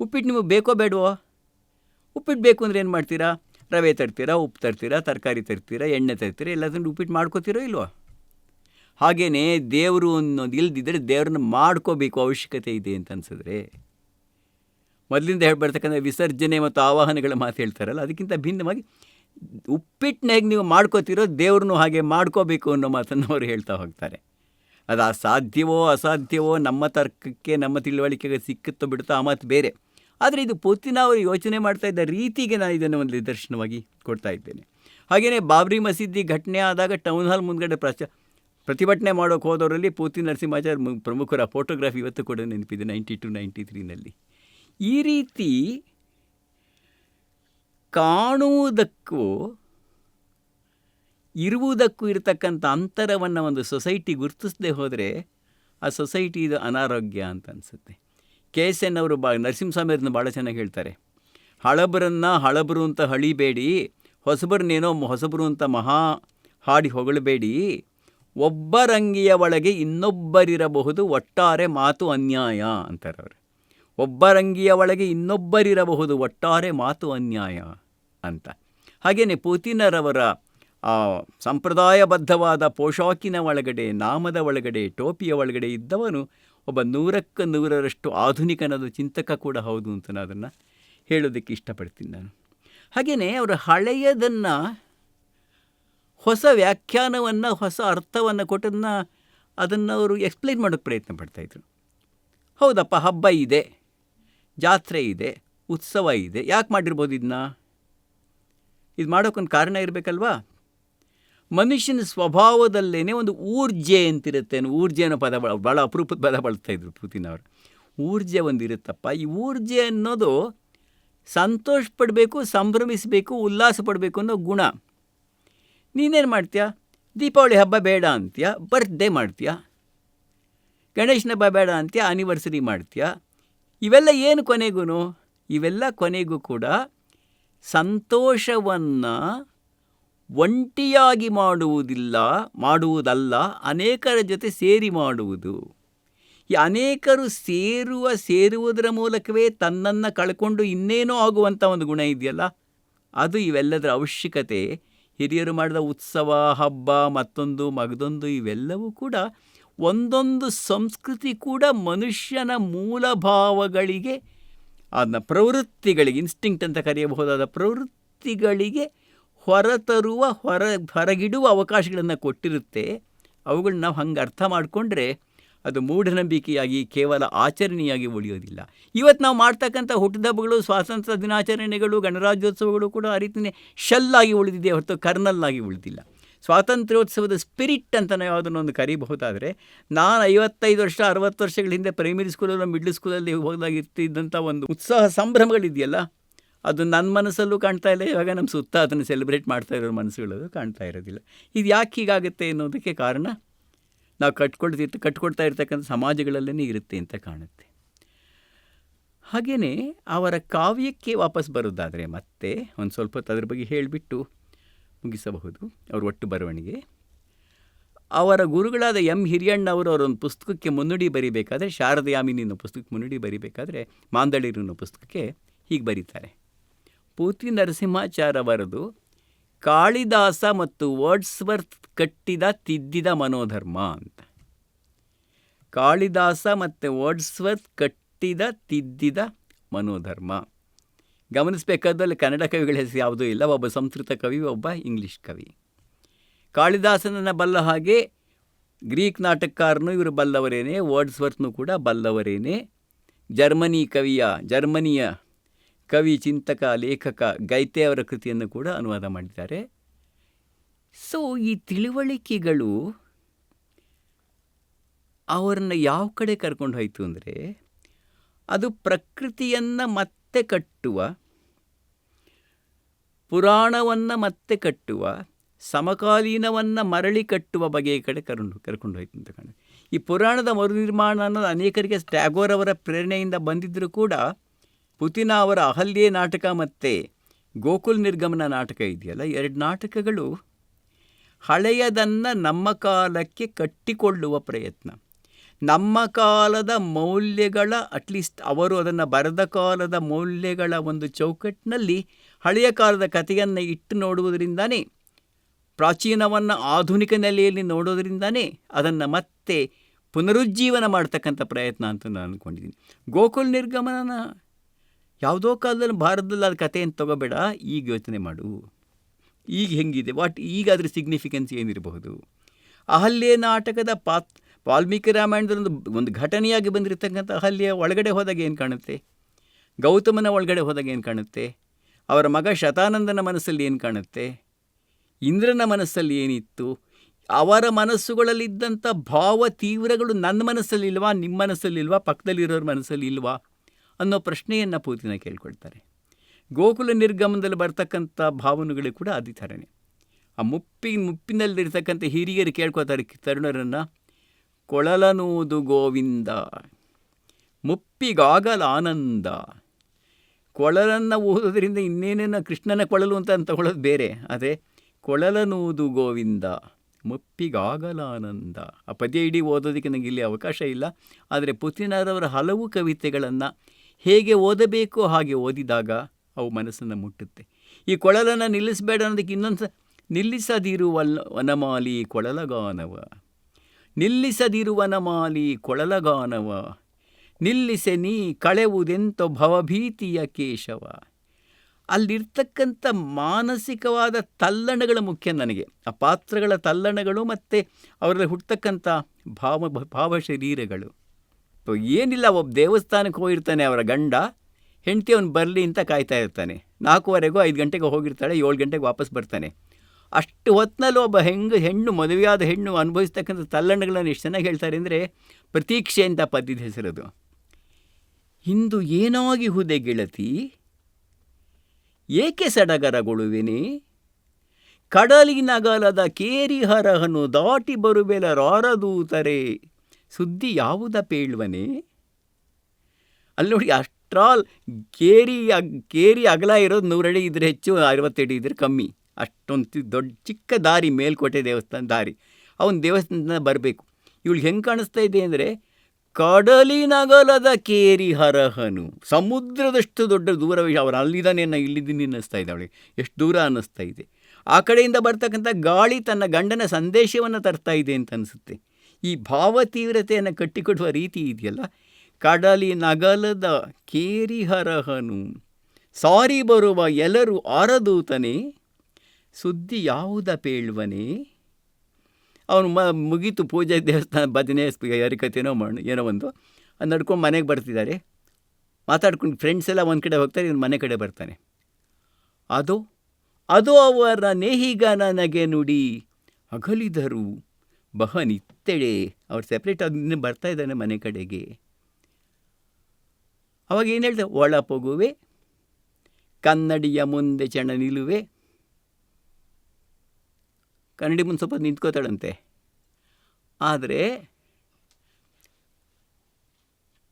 ಉಪ್ಪಿಟ್ಟು ನಿಮಗೆ ಬೇಕೋ ಬೇಡವೋ? ಉಪ್ಪಿಟ್ಟು ಬೇಕು ಅಂದರೆ ಏನು ಮಾಡ್ತೀರಾ? ರವೆ ತರ್ತೀರಾ, ಉಪ್ಪು ತರ್ತೀರಾ, ತರಕಾರಿ ತರ್ತೀರಾ, ಎಣ್ಣೆ ತರ್ತೀರಾ, ಎಲ್ಲದನ್ನು ಉಪ್ಪಿಟ್ಟು ಮಾಡ್ಕೋತೀರೋ ಇಲ್ವೋ? ಹಾಗೆಯೇ ದೇವರು ಅನ್ನೋದು ಇಲ್ದಿದ್ದರೆ ದೇವ್ರನ್ನ ಮಾಡ್ಕೋಬೇಕು ಅವಶ್ಯಕತೆ ಇದೆ ಅಂತ ಅನ್ಸಿದ್ರೆ. ಮೊದಲಿಂದ ಹೇಳ್ಬರ್ತಕ್ಕಂಥ ವಿಸರ್ಜನೆ ಮತ್ತು ಆವಾಹನೆಗಳ ಮಾತು ಹೇಳ್ತಾರಲ್ಲ, ಅದಕ್ಕಿಂತ ಭಿನ್ನವಾಗಿ ಉಪ್ಪಿಟ್ಟನ್ನ ಹೇಗೆ ನೀವು ಮಾಡ್ಕೋತಿರೋ ದೇವ್ರನ್ನೂ ಹಾಗೆ ಮಾಡ್ಕೋಬೇಕು ಅನ್ನೋ ಮಾತನ್ನು ಅವರು ಹೇಳ್ತಾ ಹೋಗ್ತಾರೆ. ಅದು ಅಸಾಧ್ಯವೋ ಅಸಾಧ್ಯವೋ ನಮ್ಮ ತರ್ಕಕ್ಕೆ, ನಮ್ಮ ತಿಳುವಳಿಕೆಗೆ ಸಿಕ್ಕುತ್ತೋ ಬಿಡುತ್ತೋ ಆ ಮಾತು ಬೇರೆ. ಆದರೆ ಇದು ಪುತಿನ ಅವರು ಯೋಚನೆ ಮಾಡ್ತಾ ಇದ್ದ ರೀತಿಗೆ ನಾನು ಇದನ್ನು ಒಂದು ನಿದರ್ಶನವಾಗಿ ಕೊಡ್ತಾ ಇದ್ದೇನೆ. ಹಾಗೆಯೇ ಬಾಬ್ರಿ ಮಸೀದಿ ಘಟನೆ ಆದಾಗ ಟೌನ್ ಹಾಲ್ ಮುಂದ್ಗಡೆ ಪ್ರಚ, ಪ್ರತಿಭಟನೆ ಮಾಡೋಕೆ ಹೋದವರಲ್ಲಿ ಪೂತಿ ನರಸಿಂಹಾಚಾರ್ಯ ಪ್ರಮುಖರ ಫೋಟೋಗ್ರಾಫಿ ಇವತ್ತು ಕೂಡ ನೆನಪಿದೆ ನೈಂಟಿ ಟು ನೈಂಟಿ ತ್ರೀನಲ್ಲಿ ಈ ರೀತಿ ಕಾಣುವುದಕ್ಕೂ ಇರುವುದಕ್ಕೂ ಇರತಕ್ಕಂಥ ಅಂತರವನ್ನು ಒಂದು ಸೊಸೈಟಿ ಗುರುತಿಸದೆ ಹೋದರೆ ಆ ಸೊಸೈಟಿ ಇದು ಅನಾರೋಗ್ಯ ಅಂತ ಅನಿಸುತ್ತೆ. ಕೆ ಎಸ್ ಎನ್ ಅವರು ಬಾ ನರಸಿಂಹಸ್ವಾಮಿಯವ್ರನ್ನ ಭಾಳ ಚೆನ್ನಾಗಿ ಹೇಳ್ತಾರೆ. ಹಳಬರನ್ನು ಹಳಬರು ಅಂತ ಹಳಿಬೇಡಿ, ಹೊಸಬರನ್ನೇನೋ ಹೊಸಬರು ಅಂತ ಮಹಾ ಹಾಡಿ ಹೊಗಳಬೇಡಿ, ಒಬ್ಬರಂಗಿಯ ಒಳಗೆ ಇನ್ನೊಬ್ಬರಿರಬಹುದು, ಒಟ್ಟಾರೆ ಮಾತು ಅನ್ಯಾಯ ಅಂತಾರೆ ಅವರು. ಒಬ್ಬರಂಗಿಯ ಒಳಗೆ ಇನ್ನೊಬ್ಬರಿರಬಹುದು, ಒಟ್ಟಾರೆ ಮಾತು ಅನ್ಯಾಯ ಅಂತ. ಹಾಗೆಯೇ ಪುತಿನರವರ ಆ ಸಂಪ್ರದಾಯಬದ್ಧವಾದ ಪೋಷಾಕಿನ ಒಳಗಡೆ, ನಾಮದ ಒಳಗಡೆ, ಟೋಪಿಯ ಒಳಗಡೆ ಇದ್ದವನು ಒಬ್ಬ ನೂರಕ್ಕೆ ನೂರರಷ್ಟು ಆಧುನಿಕನಾದ ಚಿಂತಕ ಕೂಡ ಹೌದು ಅಂತ ನಾನು ಅದನ್ನು ಹೇಳೋದಕ್ಕೆ ಇಷ್ಟಪಡ್ತೀನಿ ನಾನು. ಹಾಗೆಯೇ ಅವರು ಹಳೆಯದನ್ನು ಹೊಸ ವ್ಯಾಖ್ಯಾನವನ್ನು, ಹೊಸ ಅರ್ಥವನ್ನು ಕೊಟ್ಟದನ್ನ ಅದನ್ನು ಅವರು ಎಕ್ಸ್ಪ್ಲೈನ್ ಮಾಡೋಕ್ಕೆ ಪ್ರಯತ್ನ ಪಡ್ತಾಯಿದ್ರು ಹೌದಪ್ಪ, ಹಬ್ಬ ಇದೆ, ಜಾತ್ರೆ ಇದೆ, ಉತ್ಸವ ಇದೆ, ಯಾಕೆ ಮಾಡಿರ್ಬೋದು ಇದನ್ನ ಇದು ಮಾಡೋಕ್ಕೊಂದು ಕಾರಣ ಇರಬೇಕಲ್ವಾ? ಮನುಷ್ಯನ ಸ್ವಭಾವದಲ್ಲೇ ಒಂದು ಊರ್ಜೆ ಅಂತಿರುತ್ತೆ ಊರ್ಜೆ ಅನ್ನೋ ಪದ ಭಾಳ ಅಪರೂಪದ ಪದ ಬಳಸ್ತಾಯಿದ್ರು ಪುತಿನ್ ಅವರು ಊರ್ಜೆ ಒಂದು ಇರುತ್ತಪ್ಪ ಈ ಊರ್ಜೆ ಅನ್ನೋದು ಸಂತೋಷ ಪಡಬೇಕು ಸಂಭ್ರಮಿಸಬೇಕು ಉಲ್ಲಾಸ ಪಡಬೇಕು ಅನ್ನೋ ಗುಣ. ನೀನೇನು ಮಾಡ್ತೀಯ? ದೀಪಾವಳಿ ಹಬ್ಬ ಬೇಡ ಅಂತೀಯ? ಬರ್ತ್ಡೇ ಮಾಡ್ತೀಯ? ಗಣೇಶನ ಹಬ್ಬ ಬೇಡ ಅಂತೀಯ? ಆನಿವರ್ಸರಿ ಮಾಡ್ತೀಯ? ಇವೆಲ್ಲ ಏನು ಕೊನೆಗೂ ಇವೆಲ್ಲ ಕೊನೆಗೂ ಕೂಡ ಸಂತೋಷವನ್ನು ಒಂಟಿಯಾಗಿ ಮಾಡುವುದಿಲ್ಲ, ಮಾಡುವುದಲ್ಲ, ಅನೇಕರ ಜೊತೆ ಸೇರಿ ಮಾಡುವುದು. ಈ ಅನೇಕರು ಸೇರುವ, ಸೇರುವುದರ ಮೂಲಕವೇ ತನ್ನನ್ನು ಕಳ್ಕೊಂಡು ಇನ್ನೇನೋ ಆಗುವಂಥ ಒಂದು ಗುಣ ಇದೆಯಲ್ಲ? ಅದು ಇವೆಲ್ಲದರ ಅವಶ್ಯಕತೆ. ಹಿರಿಯರು ಮಾಡಿದ ಉತ್ಸವ, ಹಬ್ಬ, ಮತ್ತೊಂದು, ಮಗದೊಂದು, ಇವೆಲ್ಲವೂ ಕೂಡ ಒಂದೊಂದು ಸಂಸ್ಕೃತಿ ಕೂಡ ಮನುಷ್ಯನ ಮೂಲಭಾವಗಳಿಗೆ, ಅದನ್ನ ಪ್ರವೃತ್ತಿಗಳಿಗೆ ಇನ್ಸ್ಟಿಂಕ್ಟ್ ಅಂತ ಕರೆಯಬಹುದಾದ ಪ್ರವೃತ್ತಿಗಳಿಗೆ ಹೊರತರುವ ಹೊರ, ಹೊರಗಿಡುವ ಅವಕಾಶಗಳನ್ನು ಕೊಟ್ಟಿರುತ್ತೆ. ಅವುಗಳನ್ನ ನಾವು ಹಂಗೆ ಅರ್ಥ ಮಾಡಿಕೊಂಡ್ರೆ ಅದು ಮೂಢನಂಬಿಕೆಯಾಗಿ ಕೇವಲ ಆಚರಣೆಯಾಗಿ ಉಳಿಯೋದಿಲ್ಲ. ಇವತ್ತು ನಾವು ಮಾಡ್ತಕ್ಕಂಥ ಹುಟ್ಟಿದಬ್ಬಗಳು ಸ್ವಾತಂತ್ರ್ಯ ದಿನಾಚರಣೆಗಳು, ಗಣರಾಜ್ಯೋತ್ಸವಗಳು ಕೂಡ ಆ ರೀತಿಯೇ ಶಲ್ಲಾಗಿ ಉಳಿದಿದೆ, ಹೊರತು ಕರ್ನಲ್ಲಾಗಿ ಉಳಿದಿಲ್ಲ. ಸ್ವಾತಂತ್ರ್ಯೋತ್ಸವದ ಸ್ಪಿರಿಟ್ ಅಂತ ನಾವು ಯಾವುದನ್ನು ಒಂದು ಕರಿಬಹುದಾದರೆ, ನಾನು ಐವತ್ತೈದು ವರ್ಷ, ಅರವತ್ತು ವರ್ಷಗಳ ಹಿಂದೆ ಪ್ರೈಮರಿ ಸ್ಕೂಲಲ್ಲಿ ಮಿಡ್ಲ್ ಸ್ಕೂಲಲ್ಲಿ ಹೋದಾಗ ಇರ್ತಿದ್ದಂಥ ಒಂದು ಉತ್ಸಾಹ ಸಂಭ್ರಮಗಳಿದೆಯಲ್ಲ ಅದು ನನ್ನ ಮನಸ್ಸಲ್ಲೂ ಕಾಣ್ತಾ ಇಲ್ಲ. ಇವಾಗ ನಮ್ಮ ಸುತ್ತ ಅದನ್ನು ಸೆಲೆಬ್ರೇಟ್ ಮಾಡ್ತಾ ಇರೋ ಮನಸ್ಸುಗಳದು ಕಾಣ್ತಾ ಇರೋದಿಲ್ಲ. ಇದು ಯಾಕೆ ಹೀಗಾಗುತ್ತೆ ಅನ್ನೋದಕ್ಕೆ ಕಾರಣ, ನಾವು ಕಟ್ಕೊಳ್ತಿರ್ತ ಕಟ್ಕೊಡ್ತಾ ಇರ್ತಕ್ಕಂಥ ಸಮಾಜಗಳಲ್ಲೇ ಇರುತ್ತೆ ಅಂತ ಕಾಣುತ್ತೆ. ಹಾಗೆಯೇ ಅವರ ಕಾವ್ಯಕ್ಕೆ ವಾಪಸ್ ಬರೋದಾದರೆ ಮತ್ತೆ ಒಂದು ಸ್ವಲ್ಪ ಅದ್ರ ಬಗ್ಗೆ ಹೇಳಿಬಿಟ್ಟು ಮುಗಿಸಬಹುದು, ಅವ್ರ ಒಟ್ಟು ಬರವಣಿಗೆ. ಅವರ ಗುರುಗಳಾದ ಎಂ ಹಿರಿಯಣ್ಣ ಅವರು ಅವರೊಂದು ಪುಸ್ತಕಕ್ಕೆ ಮುನ್ನುಡಿ ಬರಿಬೇಕಾದ್ರೆ ಶಾರದಯಾಮಿನಿ ಅನ್ನೋ ಪುಸ್ತಕಕ್ಕೆ ಮುನ್ನುಡಿ ಬರಿಬೇಕಾದ್ರೆ ಮಾಂದಳಿರು ಪುಸ್ತಕಕ್ಕೆ ಹೀಗೆ ಬರೀತಾರೆ. ಪೂತಿ ನರಸಿಂಹಾಚಾರ್ಯವರದು ಕಾಳಿದಾಸ ಮತ್ತು ವರ್ಡ್ಸ್ವರ್ತ್ ಕಟ್ಟಿದ ತಿದ್ದಿದ ಮನೋಧರ್ಮ ಅಂತ. ಕಾಳಿದಾಸ ಮತ್ತು ವರ್ಡ್ಸ್ವರ್ತ್ ಕಟ್ಟಿದ ತಿದ್ದಿದ ಮನೋಧರ್ಮ. ಗಮನಿಸಬೇಕಾದಲ್ಲಿ ಕನ್ನಡ ಕವಿಗಳ ಹೆಸರು ಯಾವುದೂ ಇಲ್ಲ, ಒಬ್ಬ ಸಂಸ್ಕೃತ ಕವಿ, ಒಬ್ಬ ಇಂಗ್ಲೀಷ್ ಕವಿ. ಕಾಳಿದಾಸನನ್ನು ಬಲ್ಲ ಹಾಗೆ ಗ್ರೀಕ್ ನಾಟಕಕಾರನು ಇವರು ಬಲ್ಲವರೇನೆ, ವರ್ಡ್ಸ್ವರ್ತ್ನು ಕೂಡ ಬಲ್ಲವರೇನೆ. ಜರ್ಮನಿ ಕವಿಯ, ಜರ್ಮನಿಯ ಕವಿ, ಚಿಂತಕ, ಲೇಖಕ ಗೈತೆ ಅವರ ಕೃತಿಯನ್ನು ಕೂಡ ಅನುವಾದ ಮಾಡಿದ್ದಾರೆ. ಸೊ ಈ ತಿಳುವಳಿಕೆಗಳು ಅವರನ್ನು ಯಾವ ಕಡೆ ಕರ್ಕೊಂಡು ಹೋಯಿತು ಅಂದರೆ, ಅದು ಪ್ರಕೃತಿಯನ್ನು ಮತ್ತೆ ಕಟ್ಟುವ, ಪುರಾಣವನ್ನು ಮತ್ತೆ ಕಟ್ಟುವ, ಸಮಕಾಲೀನವನ್ನು ಮರಳಿ ಕಟ್ಟುವ ಬಗೆಯ ಕಡೆ ಕರ್ಕೊಂಡು ಕರ್ಕೊಂಡು ಹೋಯ್ತು ಅಂತ ಕಾಣುತ್ತೆ ಈ ಪುರಾಣದ ಮರುನಿರ್ಮಾಣ ಅನ್ನೋದು ಅನೇಕರಿಗೆ ಟ್ಯಾಗೋರ್ ಅವರ ಪ್ರೇರಣೆಯಿಂದ ಬಂದಿದ್ದರೂ ಕೂಡ ಪುತಿನ ಅವರ ಅಹಲ್ಯೆ ನಾಟಕ ಮತ್ತು ಗೋಕುಲ್ ನಿರ್ಗಮನ ನಾಟಕ ಇದೆಯಲ್ಲ, ಎರಡು ನಾಟಕಗಳು ಹಳೆಯದನ್ನು ನಮ್ಮ ಕಾಲಕ್ಕೆ ಕಟ್ಟಿಕೊಳ್ಳುವ ಪ್ರಯತ್ನ. ನಮ್ಮ ಕಾಲದ ಮೌಲ್ಯಗಳ ಅಟ್ಲೀಸ್ಟ್ ಅವರು ಅದನ್ನು ಬರೆದ ಕಾಲದ ಮೌಲ್ಯಗಳ ಒಂದು ಚೌಕಟ್ಟಿನಲ್ಲಿ ಹಳೆಯ ಕಾಲದ ಕಥೆಯನ್ನು ಇಟ್ಟು ನೋಡುವುದರಿಂದಾನೇ, ಪ್ರಾಚೀನವನ್ನು ಆಧುನಿಕ ನೆಲೆಯಲ್ಲಿ ನೋಡೋದರಿಂದಾನೇ ಅದನ್ನು ಮತ್ತೆ ಪುನರುಜ್ಜೀವನ ಮಾಡ್ತಕ್ಕಂಥ ಪ್ರಯತ್ನ ಅಂತ ನಾನು ಅಂದ್ಕೊಂಡಿದ್ದೀನಿ ಗೋಕುಲ್ ನಿರ್ಗಮನನ ಯಾವುದೋ ಕಾಲದಲ್ಲಿ ಭಾರತದಲ್ಲಿ ಅದು ಕಥೆ ಅಂತ ತಗೋಬೇಡ, ಈಗ ಯೋಚನೆ ಮಾಡು. ಈಗ ಹೆಂಗಿದೆ? ವಾಟ್ ಈಗ ಅದ್ರ ಸಿಗ್ನಿಫಿಕೆನ್ಸ್ ಏನಿರಬಹುದು? ಅಹಲ್ಯ ನಾಟಕದ ಪಾತ್, ವಾಲ್ಮೀಕಿ ರಾಮಾಯಣದಲ್ಲಿ ಒಂದು ಒಂದು ಘಟನೆಯಾಗಿ ಬಂದಿರತಕ್ಕಂಥ ಅಹಲ್ಯ ಒಳಗಡೆ ಹೋದಾಗ ಏನು ಕಾಣುತ್ತೆ? ಗೌತಮನ ಒಳಗಡೆ ಹೋದಾಗ ಏನು ಕಾಣುತ್ತೆ? ಅವರ ಮಗ ಶತಾನಂದನ ಮನಸ್ಸಲ್ಲಿ ಏನು ಕಾಣುತ್ತೆ? ಇಂದ್ರನ ಮನಸ್ಸಲ್ಲಿ ಏನಿತ್ತು? ಅವರ ಮನಸ್ಸುಗಳಲ್ಲಿದ್ದಂಥ ಭಾವ ತೀವ್ರಗಳು ನನ್ನ ಮನಸ್ಸಲ್ಲಿಲ್ವಾ? ನಿಮ್ಮ ಮನಸ್ಸಲ್ಲಿಲ್ವಾ? ಪಕ್ಕದಲ್ಲಿರೋರ ಮನಸ್ಸಲ್ಲಿ ಇಲ್ವಾ ಅನ್ನೋ ಪ್ರಶ್ನೆಯನ್ನು ಪೂತಿನ ಕೇಳ್ಕೊಳ್ತಾರೆ. ಗೋಕುಲ ನಿರ್ಗಮನದಲ್ಲಿ ಬರ್ತಕ್ಕಂಥ ಭಾವನೆಗಳು ಕೂಡ ಅದೇ ಥರನೇ ಆ ಮುಪ್ಪಿ, ಮುಪ್ಪಿನಲ್ಲಿರ್ತಕ್ಕಂಥ ಹಿರಿಯರು ಕೇಳ್ಕೊತಾರೆ ತರುಣರನ್ನು, ಕೊಳಲನೂದು ಗೋವಿಂದ, ಮುಪ್ಪಿಗಾಗಲ ಆನಂದ, ಕೊಳಲನ್ನು ಊದೋದ್ರಿಂದ ಇನ್ನೇನೇನೋ ಕೃಷ್ಣನ ಕೊಳಲು ಅಂತ ತಗೊಳ್ಳೋದು ಬೇರೆ, ಅದೇ ಕೊಳಲನೂದು ಗೋವಿಂದ, ಮುಪ್ಪಿಗಾಗಲ ಆನಂದ. ಆ ಪದ್ಯ ಇಡೀ ಓದೋದಕ್ಕೆ ನನಗೆ ಇಲ್ಲಿ ಅವಕಾಶ ಇಲ್ಲ, ಆದರೆ ಪುತಿನರವರ ಹಲವು ಕವಿತೆಗಳನ್ನು ಹೇಗೆ ಓದಬೇಕೋ ಹಾಗೆ ಓದಿದಾಗ ಅವು ಮನಸ್ಸನ್ನು ಮುಟ್ಟುತ್ತೆ. ಈ ಕೊಳಲನ್ನು ನಿಲ್ಲಿಸಬೇಡ ಅನ್ನೋದಕ್ಕೆ ಇನ್ನೊಂದು ನಿಲ್ಲಿಸದಿರುವಲ್ಲ ವನಮಾಲಿ ಕೊಳಲಗಾನವ. ನಿಲ್ಲಿಸದಿರುವನಮಾಲಿ ಕೊಳಲಗಾನವ. ನಿಲ್ಲಿಸೆ ನೀ ಕಳೆವುದೆಂತೋ ಭವಭೀತಿಯ ಕೇಶವ. ಅಲ್ಲಿರ್ತಕ್ಕಂಥ ಮಾನಸಿಕವಾದ ತಲ್ಲಣಗಳು ಮುಖ್ಯ ನನಗೆ. ಆ ಪಾತ್ರಗಳ ತಲ್ಲಣಗಳು ಮತ್ತು ಅವರಲ್ಲಿ ಹುಟ್ಟತಕ್ಕಂಥ ಭಾವ ಭಾವ ಶರೀರಗಳು. ಏನಿಲ್ಲ, ಒಬ್ಬ ದೇವಸ್ಥಾನಕ್ಕೆ ಹೋಗಿರ್ತಾನೆ ಅವರ ಗಂಡ. ಹೆಂಡತಿ ಅವನು ಬರಲಿ ಅಂತ ಕಾಯ್ತಾ ಇರ್ತಾನೆ. ನಾಲ್ಕೂವರೆಗೂ ಐದು ಗಂಟೆಗೆ ಹೋಗಿರ್ತಾಳೆ, ಏಳು ಗಂಟೆಗೆ ವಾಪಸ್ ಬರ್ತಾನೆ. ಅಷ್ಟು ಹೊತ್ತಿನಲ್ಲಿ ಒಬ್ಬ ಹೆಂಗೆ ಹೆಣ್ಣು, ಮದುವೆಯಾದ ಹೆಣ್ಣು ಅನುಭವಿಸ್ತಕ್ಕಂಥ ತಲ್ಲಣ್ಣಗಳನ್ನು ಎಷ್ಟು ಚೆನ್ನಾಗಿ ಹೇಳ್ತಾರೆ ಅಂದರೆ ಪ್ರತೀಕ್ಷೆ ಅಂತ ಪದ್ಯದ ಹೆಸರದು. ಇಂದು ಏನಾಗಿ ಹುದೆ ಗೆಳತಿ? ಏಕೆ ಸಡಗರಗೊಳ್ಳುವೆನೆ? ಕಡಲಿನಗಲದ ಕೇರಿಹರಹನು ದಾಟಿ ಬರುವೆಲರಾರದೂತರೆ ಸುದ್ದಿ ಯಾವುದ ಪೇಳುವನೆ? ಅಲ್ಲಿ ನೋಡಿ ಅಷ್ಟ್ರಾಲ್ ಅಗ್ ಕೇರಿ ಅಗಲ ಇರೋದು ನೂರಡಿ ಇದ್ರೆ ಹೆಚ್ಚು ಅರವತ್ತಡಿ ಇದ್ರೆ ಕಮ್ಮಿ. ಅಷ್ಟೊಂದು ದೊಡ್ಡ ಚಿಕ್ಕ ದಾರಿ, ಮೇಲ್ಕೋಟೆ ದೇವಸ್ಥಾನ ದಾರಿ. ಅವನ ದೇವಸ್ಥಾನದಿಂದ ಬರಬೇಕು. ಇವಳು ಹೆಂಗೆ ಕಾಣಿಸ್ತಾ ಇದೆ ಅಂದರೆ ಕಡಲಿನಗಲದ ಕೇರಿ ಹರಹನು. ಸಮುದ್ರದಷ್ಟು ದೊಡ್ಡ ದೂರ ಅವರು ಅಲ್ಲಿದ್ದಾನೆ ನಾನು ಇಲ್ಲಿದ್ದೀನಿ ಅನ್ನಿಸ್ತಾ ಇದೆ ಅವಳಿಗೆ. ಎಷ್ಟು ದೂರ ಅನ್ನಿಸ್ತಾ ಇದೆ. ಆ ಕಡೆಯಿಂದ ಬರ್ತಕ್ಕಂಥ ಗಾಳಿ ತನ್ನ ಗಂಡನ ಸಂದೇಶವನ್ನು ತರ್ತಾ ಇದೆ ಅಂತ ಅನಿಸುತ್ತೆ. ಈ ಭಾವ ತೀವ್ರತೆಯನ್ನು ಕಟ್ಟಿಕೊಡುವ ರೀತಿ ಇದೆಯಲ್ಲ? ಕಡಲಿ ನಗಲದ ಕೇರಿಹರಹನು. ಸಾರಿ ಬರುವ ಎಲ್ಲರೂ ಆರದೂತನೇ, ಸುದ್ದಿ ಯಾವುದ ಪೇಳ್ವನೇ? ಅವನು ಮ, ಮುಗೀತು ಪೂಜೆ, ದೇವಸ್ಥಾನ, ಭಜನೆ ಹರಿಕತೆನೋ ಮಾಡು, ಏನೋ ಒಂದು. ನಡ್ಕೊಂಡು ಮನೆಗೆ ಬರ್ತಿದ್ದಾರೆ. ಮಾತಾಡ್ಕೊಂಡು ಫ್ರೆಂಡ್ಸ್ ಎಲ್ಲ ಒಂದು ಕಡೆ ಹೋಗ್ತಾರೆ, ಇವನು ಮನೆ ಕಡೆ ಬರ್ತಾನೆ. ಅದು ಅದು ಅವರ ನೇಹಿಗ ನನಗೆ ನುಡಿ ಅಗಲಿದರು ಬಹ ನಿತ್ತೆಡೆ ಅವ್ರು ಸೆಪ್ರೇಟ್ ಆಗಿ ಬರ್ತಾ ಇದ್ದಾನೆ ಮನೆ ಕಡೆಗೆ. ಅವಾಗ ಏನು ಹೇಳ್ತಾರೆ ಒಳ ಪೊಗುವೆ, ಕನ್ನಡಿಯ ಮುಂದೆ ಚಣ ನಿಲುವೆ. ಕನ್ನಡಿ ಮುಂದೆ ಸ್ವಲ್ಪ ನಿಂತ್ಕೋತಾಳಂತೆ. ಆದರೆ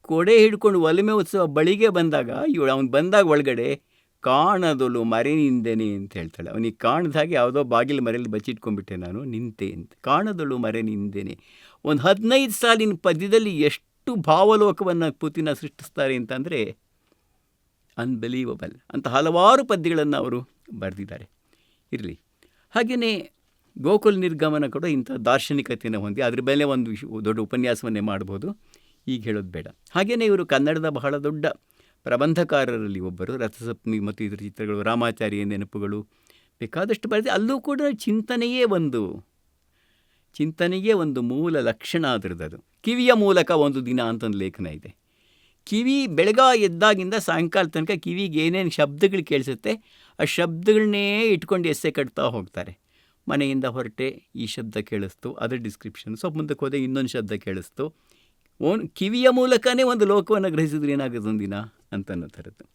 ಕೊಡೆ ಹಿಡ್ಕೊಂಡು ಒಲಿಮೆ ಉತ್ಸವ ಬಳಿಗೆ ಬಂದಾಗ ಇವಳು ಅವ್ನು ಬಂದಾಗ ಒಳಗಡೆ ಕಾಣದೊಲು ಮರೆ ನಿಂದೆನೆ ಅಂತ ಹೇಳ್ತಾಳೆ. ಅವನಿಗೆ ಕಾಣದ ಹಾಗೆ ಯಾವುದೋ ಬಾಗಿಲು ಮರೆಯಲ್ಲಿ ಬಚ್ಚಿಟ್ಕೊಂಡ್ಬಿಟ್ಟೆ ನಾನು, ನಿಂತೆ ಅಂತ. ಕಾಣದಳು ಮರೆ ನಿಂದೆನೆ ಒಂದು ಹದಿನೈದು ಸಾಲಿನ ಪದ್ಯದಲ್ಲಿ ಎಷ್ಟು ಭಾವಲೋಕವನ್ನು ಪುತಿನ ಸೃಷ್ಟಿಸ್ತಾರೆ ಅಂತಂದರೆ ಅನ್ಬಿಲೀವಬಲ್ ಅಂತ ಹಲವಾರು ಪದ್ಯಗಳನ್ನು ಅವರು ಬರೆದಿದ್ದಾರೆ. ಇರಲಿ. ಹಾಗೆಯೇ ಗೋಕುಲ್ ನಿರ್ಗಮನ ಕೂಡ ಇಂಥ ದಾರ್ಶನಿಕತೆಯನ್ನು ಹೊಂದಿ, ಅದ್ರ ಮೇಲೆ ಒಂದು ದೊಡ್ಡ ಉಪನ್ಯಾಸವನ್ನೇ ಮಾಡ್ಬೋದು. ಈಗ ಹೇಳೋದು ಬೇಡ. ಹಾಗೆಯೇ ಇವರು ಕನ್ನಡದ ಬಹಳ ದೊಡ್ಡ ಪ್ರಬಂಧಕಾರರಲ್ಲಿ ಒಬ್ಬರು, ರಥಸಪ್ತಮಿ ಮತ್ತು ಇತರ ಚಿತ್ರಗಳು, ರಾಮಾಚಾರ್ಯ ನೆನಪುಗಳು ಬೇಕಾದಷ್ಟು ಬರೆದು ಅಲ್ಲೂ ಕೂಡ ಚಿಂತನೆಯೇ ಒಂದು ಚಿಂತನೆಯೇ ಒಂದು ಮೂಲ ಲಕ್ಷಣ ಅದರದ್ದು ಕಿವಿಯ ಮೂಲಕ ಒಂದು ದಿನ ಅಂತ ಒಂದು ಲೇಖನ ಇದೆ. ಕಿವಿ ಬೆಳಗ ಎದ್ದಾಗಿಂದ ಸಾಯಂಕಾಲ ತನಕ ಕಿವಿಗೆ ಏನೇನು ಶಬ್ದಗಳು ಕೇಳಿಸುತ್ತೆ, ಆ ಶಬ್ದಗಳನ್ನೇ ಇಟ್ಕೊಂಡು ಎಸ್ಸೆ ಕಟ್ತಾ ಹೋಗ್ತಾರೆ. ಮನೆಯಿಂದ ಹೊರಟೆ ಈ ಶಬ್ದ ಕೇಳಿಸ್ತು, ಅದರ ಡಿಸ್ಕ್ರಿಪ್ಷನ್ ಸ್ವಲ್ಪ ಮುಂದಕ್ಕೆ ಹೋದೆ ಇನ್ನೊಂದು ಶಬ್ದ ಕೇಳಿಸ್ತು. ಓನ್ ಕಿವಿಯ ಮೂಲಕನೇ ಒಂದು ಲೋಕವನ್ನು ಗ್ರಹಿಸಿದ್ರೆ ಏನಾಗುತ್ತೆ ಒಂದಿನ? ಅಂತ ಅನ್ನೋ ಥರದ್ದು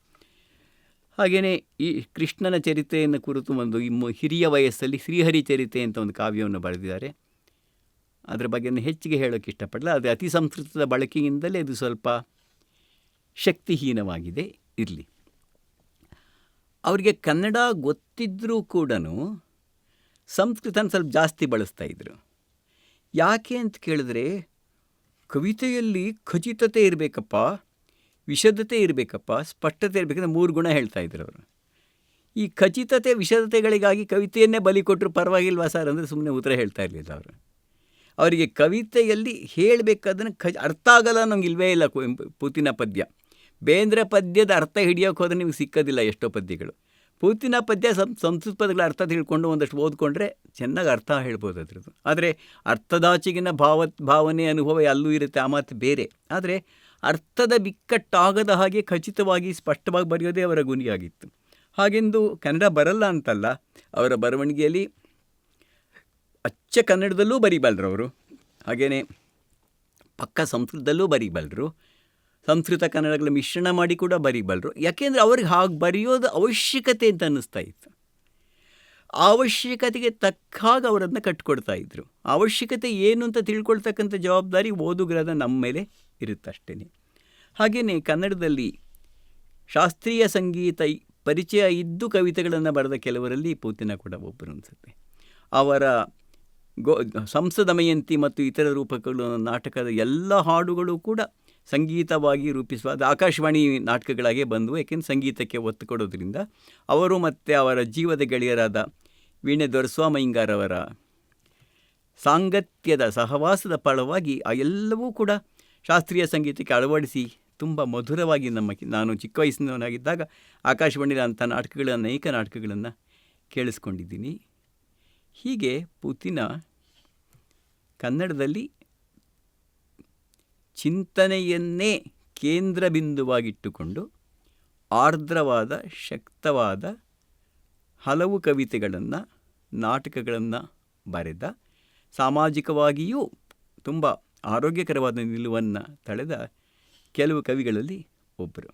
ಹಾಗೆಯೇ ಈ ಕೃಷ್ಣನ ಚರಿತೆಯನ್ನು ಕುರಿತು ಒಂದು ಇಮ್ಮ ಹಿರಿಯ ವಯಸ್ಸಲ್ಲಿ ಶ್ರೀಹರಿ ಚರಿತೆ ಅಂತ ಒಂದು ಕಾವ್ಯವನ್ನು ಬರೆದಿದ್ದಾರೆ. ಅದರ ಬಗ್ಗೆ ಹೆಚ್ಚಿಗೆ ಹೇಳೋಕ್ಕೆ ಇಷ್ಟಪಡಲ್ಲ. ಅದು ಅತಿ ಸಂಸ್ಕೃತದ ಬಳಕೆಯಿಂದಲೇ ಅದು ಸ್ವಲ್ಪ ಶಕ್ತಿಹೀನವಾಗಿದೆ. ಇರಲಿ. ಅವರಿಗೆ ಕನ್ನಡ ಗೊತ್ತಿದ್ದರೂ ಕೂಡ ಸಂಸ್ಕೃತನ ಸ್ವಲ್ಪ ಜಾಸ್ತಿ ಬಳಸ್ತಾ ಇದ್ದರು ಯಾಕೆ ಅಂತ ಕೇಳಿದ್ರೆ ಕವಿತೆಯಲ್ಲಿ ಖಚಿತತೆ ಇರಬೇಕಪ್ಪ. ವಿಶದತೆ ಇರಬೇಕಪ್ಪ, ಸ್ಪಷ್ಟತೆ ಇರಬೇಕಂದ್ರೆ ಮೂರು ಗುಣ ಹೇಳ್ತಾ ಇದ್ರು ಅವರು. ಈ ಖಚಿತತೆ ವಿಶದತೆಗಳಿಗಾಗಿ ಕವಿತೆಯನ್ನೇ ಬಲಿ ಕೊಟ್ಟರು ಪರವಾಗಿಲ್ವಾ ಸರ್ ಅಂದರೆ ಸುಮ್ಮನೆ ಉತ್ತರ ಹೇಳ್ತಾ ಇರಲಿಲ್ಲ ಅವರು. ಅವರಿಗೆ ಕವಿತೆಯಲ್ಲಿ ಹೇಳಬೇಕಾದ್ರೆ ಖ ಅರ್ಥ ಆಗಲ್ಲ ನಮ್ಗೆ ಇಲ್ವೇ ಇಲ್ಲ ಪೂತಿನ ಪದ್ಯ. ಬೇಂದ್ರ ಪದ್ಯದ ಅರ್ಥ ಹಿಡಿಯೋಕೆ ಹೋದರೆ ನಿಮಗೆ ಸಿಕ್ಕೋದಿಲ್ಲ ಎಷ್ಟೋ ಪದ್ಯಗಳು. ಪೂತಿನ ಪದ್ಯ ಸಂಸ್ಕೃತ ಪದಗಳ ಅರ್ಥ ತಿಳ್ಕೊಂಡು ಒಂದಷ್ಟು ಓದ್ಕೊಂಡ್ರೆ ಚೆನ್ನಾಗಿ ಅರ್ಥ ಹೇಳ್ಬೋದು ಅದ್ರದ್ದು. ಆದರೆ ಅರ್ಥದಾಚೆಗಿನ ಭಾವ, ಭಾವನೆ, ಅನುಭವ ಅಲ್ಲೂ ಇರುತ್ತೆ, ಆ ಮಾತು ಬೇರೆ. ಆದರೆ ಅರ್ಥದ ಬಿಕ್ಕಟ್ಟಾಗದ ಹಾಗೆ ಖಚಿತವಾಗಿ ಸ್ಪಷ್ಟವಾಗಿ ಬರೆಯೋದೇ ಅವರ ಗುರಿಯಾಗಿತ್ತು. ಹಾಗೆಂದು ಕನ್ನಡ ಬರಲ್ಲ ಅಂತಲ್ಲ, ಅವರ ಬರವಣಿಗೆಯಲ್ಲಿ ಅಚ್ಚ ಕನ್ನಡದಲ್ಲೂ ಬರೀಬಲ್ಲರು ಅವರು. ಹಾಗೆಯೇ ಪಕ್ಕ ಸಂಸ್ಕೃತದಲ್ಲೂ ಬರೀಬಲ್ಲರು. ಸಂಸ್ಕೃತ ಕನ್ನಡಗಳ ಮಿಶ್ರಣ ಮಾಡಿ ಕೂಡ ಬರೀಬಲ್ಲರು. ಯಾಕೆಂದರೆ ಅವ್ರಿಗೆ ಹಾಗೆ ಬರೆಯೋದು ಅವಶ್ಯಕತೆ ಅಂತ ಅನ್ನಿಸ್ತಾ ಇತ್ತು. ಅವಶ್ಯಕತೆಗೆ ತಕ್ಕ ಹಾಗೆ ಅವರನ್ನು ಕಟ್ಕೊಡ್ತಾ ಇದ್ದರು ಅವಶ್ಯಕತೆ ಏನು ಅಂತ ತಿಳ್ಕೊಳ್ತಕ್ಕಂಥ ಜವಾಬ್ದಾರಿ ಓದುಗರದ ನಮ್ಮ ಮೇಲೆ ಇರುತ್ತಷ್ಟೇ ಹಾಗೆಯೇ ಕನ್ನಡದಲ್ಲಿ ಶಾಸ್ತ್ರೀಯ ಸಂಗೀತ ಪರಿಚಯ ಇದ್ದು ಕವಿತೆಗಳನ್ನು ಬರೆದ ಕೆಲವರಲ್ಲಿ ಪೂತಿನ ಕೂಡ ಒಬ್ಬರು ಅನಿಸುತ್ತೆ. ಅವರ ಗೋ, ಸಂಸದಮಯಂತಿ ಮತ್ತು ಇತರ ರೂಪಗಳು ನಾಟಕದ ಎಲ್ಲ ಹಾಡುಗಳು ಕೂಡ ಸಂಗೀತವಾಗಿ ರೂಪಿಸುವ ಅದು ಆಕಾಶವಾಣಿ ನಾಟಕಗಳಾಗೆ ಬಂದವು. ಏಕೆಂದರೆ ಸಂಗೀತಕ್ಕೆ ಒತ್ತು ಕೊಡೋದ್ರಿಂದ ಅವರು ಮತ್ತು ಅವರ ಜೀವದ ಗೆಳೆಯರಾದ ವೀಣೆ ದೊರೆಸ್ವಾಮಯ್ಯಂಗಾರವರ ಸಾಂಗತ್ಯದ ಸಹವಾಸದ ಫಲವಾಗಿ ಆ ಎಲ್ಲವೂ ಕೂಡ ಶಾಸ್ತ್ರೀಯ ಸಂಗೀತಕ್ಕೆ ಅಳವಡಿಸಿ ತುಂಬ ಮಧುರವಾಗಿ ನಮ್ಮ ನಾನು ಚಿಕ್ಕ ವಯಸ್ಸಿನವನಾಗಿದ್ದಾಗ ಆಕಾಶವಾಣಿಯ ನಾಟಕಗಳ ಅನೇಕ ನಾಟಕಗಳನ್ನು ಕೇಳಿಸ್ಕೊಂಡಿದ್ದೀನಿ. ಹೀಗೆ ಪುತಿನ ಕನ್ನಡದಲ್ಲಿ ಚಿಂತನೆಯನ್ನೇ ಕೇಂದ್ರ ಬಿಂದುವಾಗಿಟ್ಟುಕೊಂಡು ಆರ್ದ್ರವಾದ, ಶಕ್ತವಾದ ಹಲವು ಕವಿತೆಗಳನ್ನು ನಾಟಕಗಳನ್ನು ಬರೆದ ಸಾಮಾಜಿಕವಾಗಿಯೂ ತುಂಬ ಆರೋಗ್ಯಕರವಾದ ನಿಲುವನ್ನು ತಳೆದ ಕೆಲವು ಕವಿಗಳಲ್ಲಿ ಒಬ್ಬರು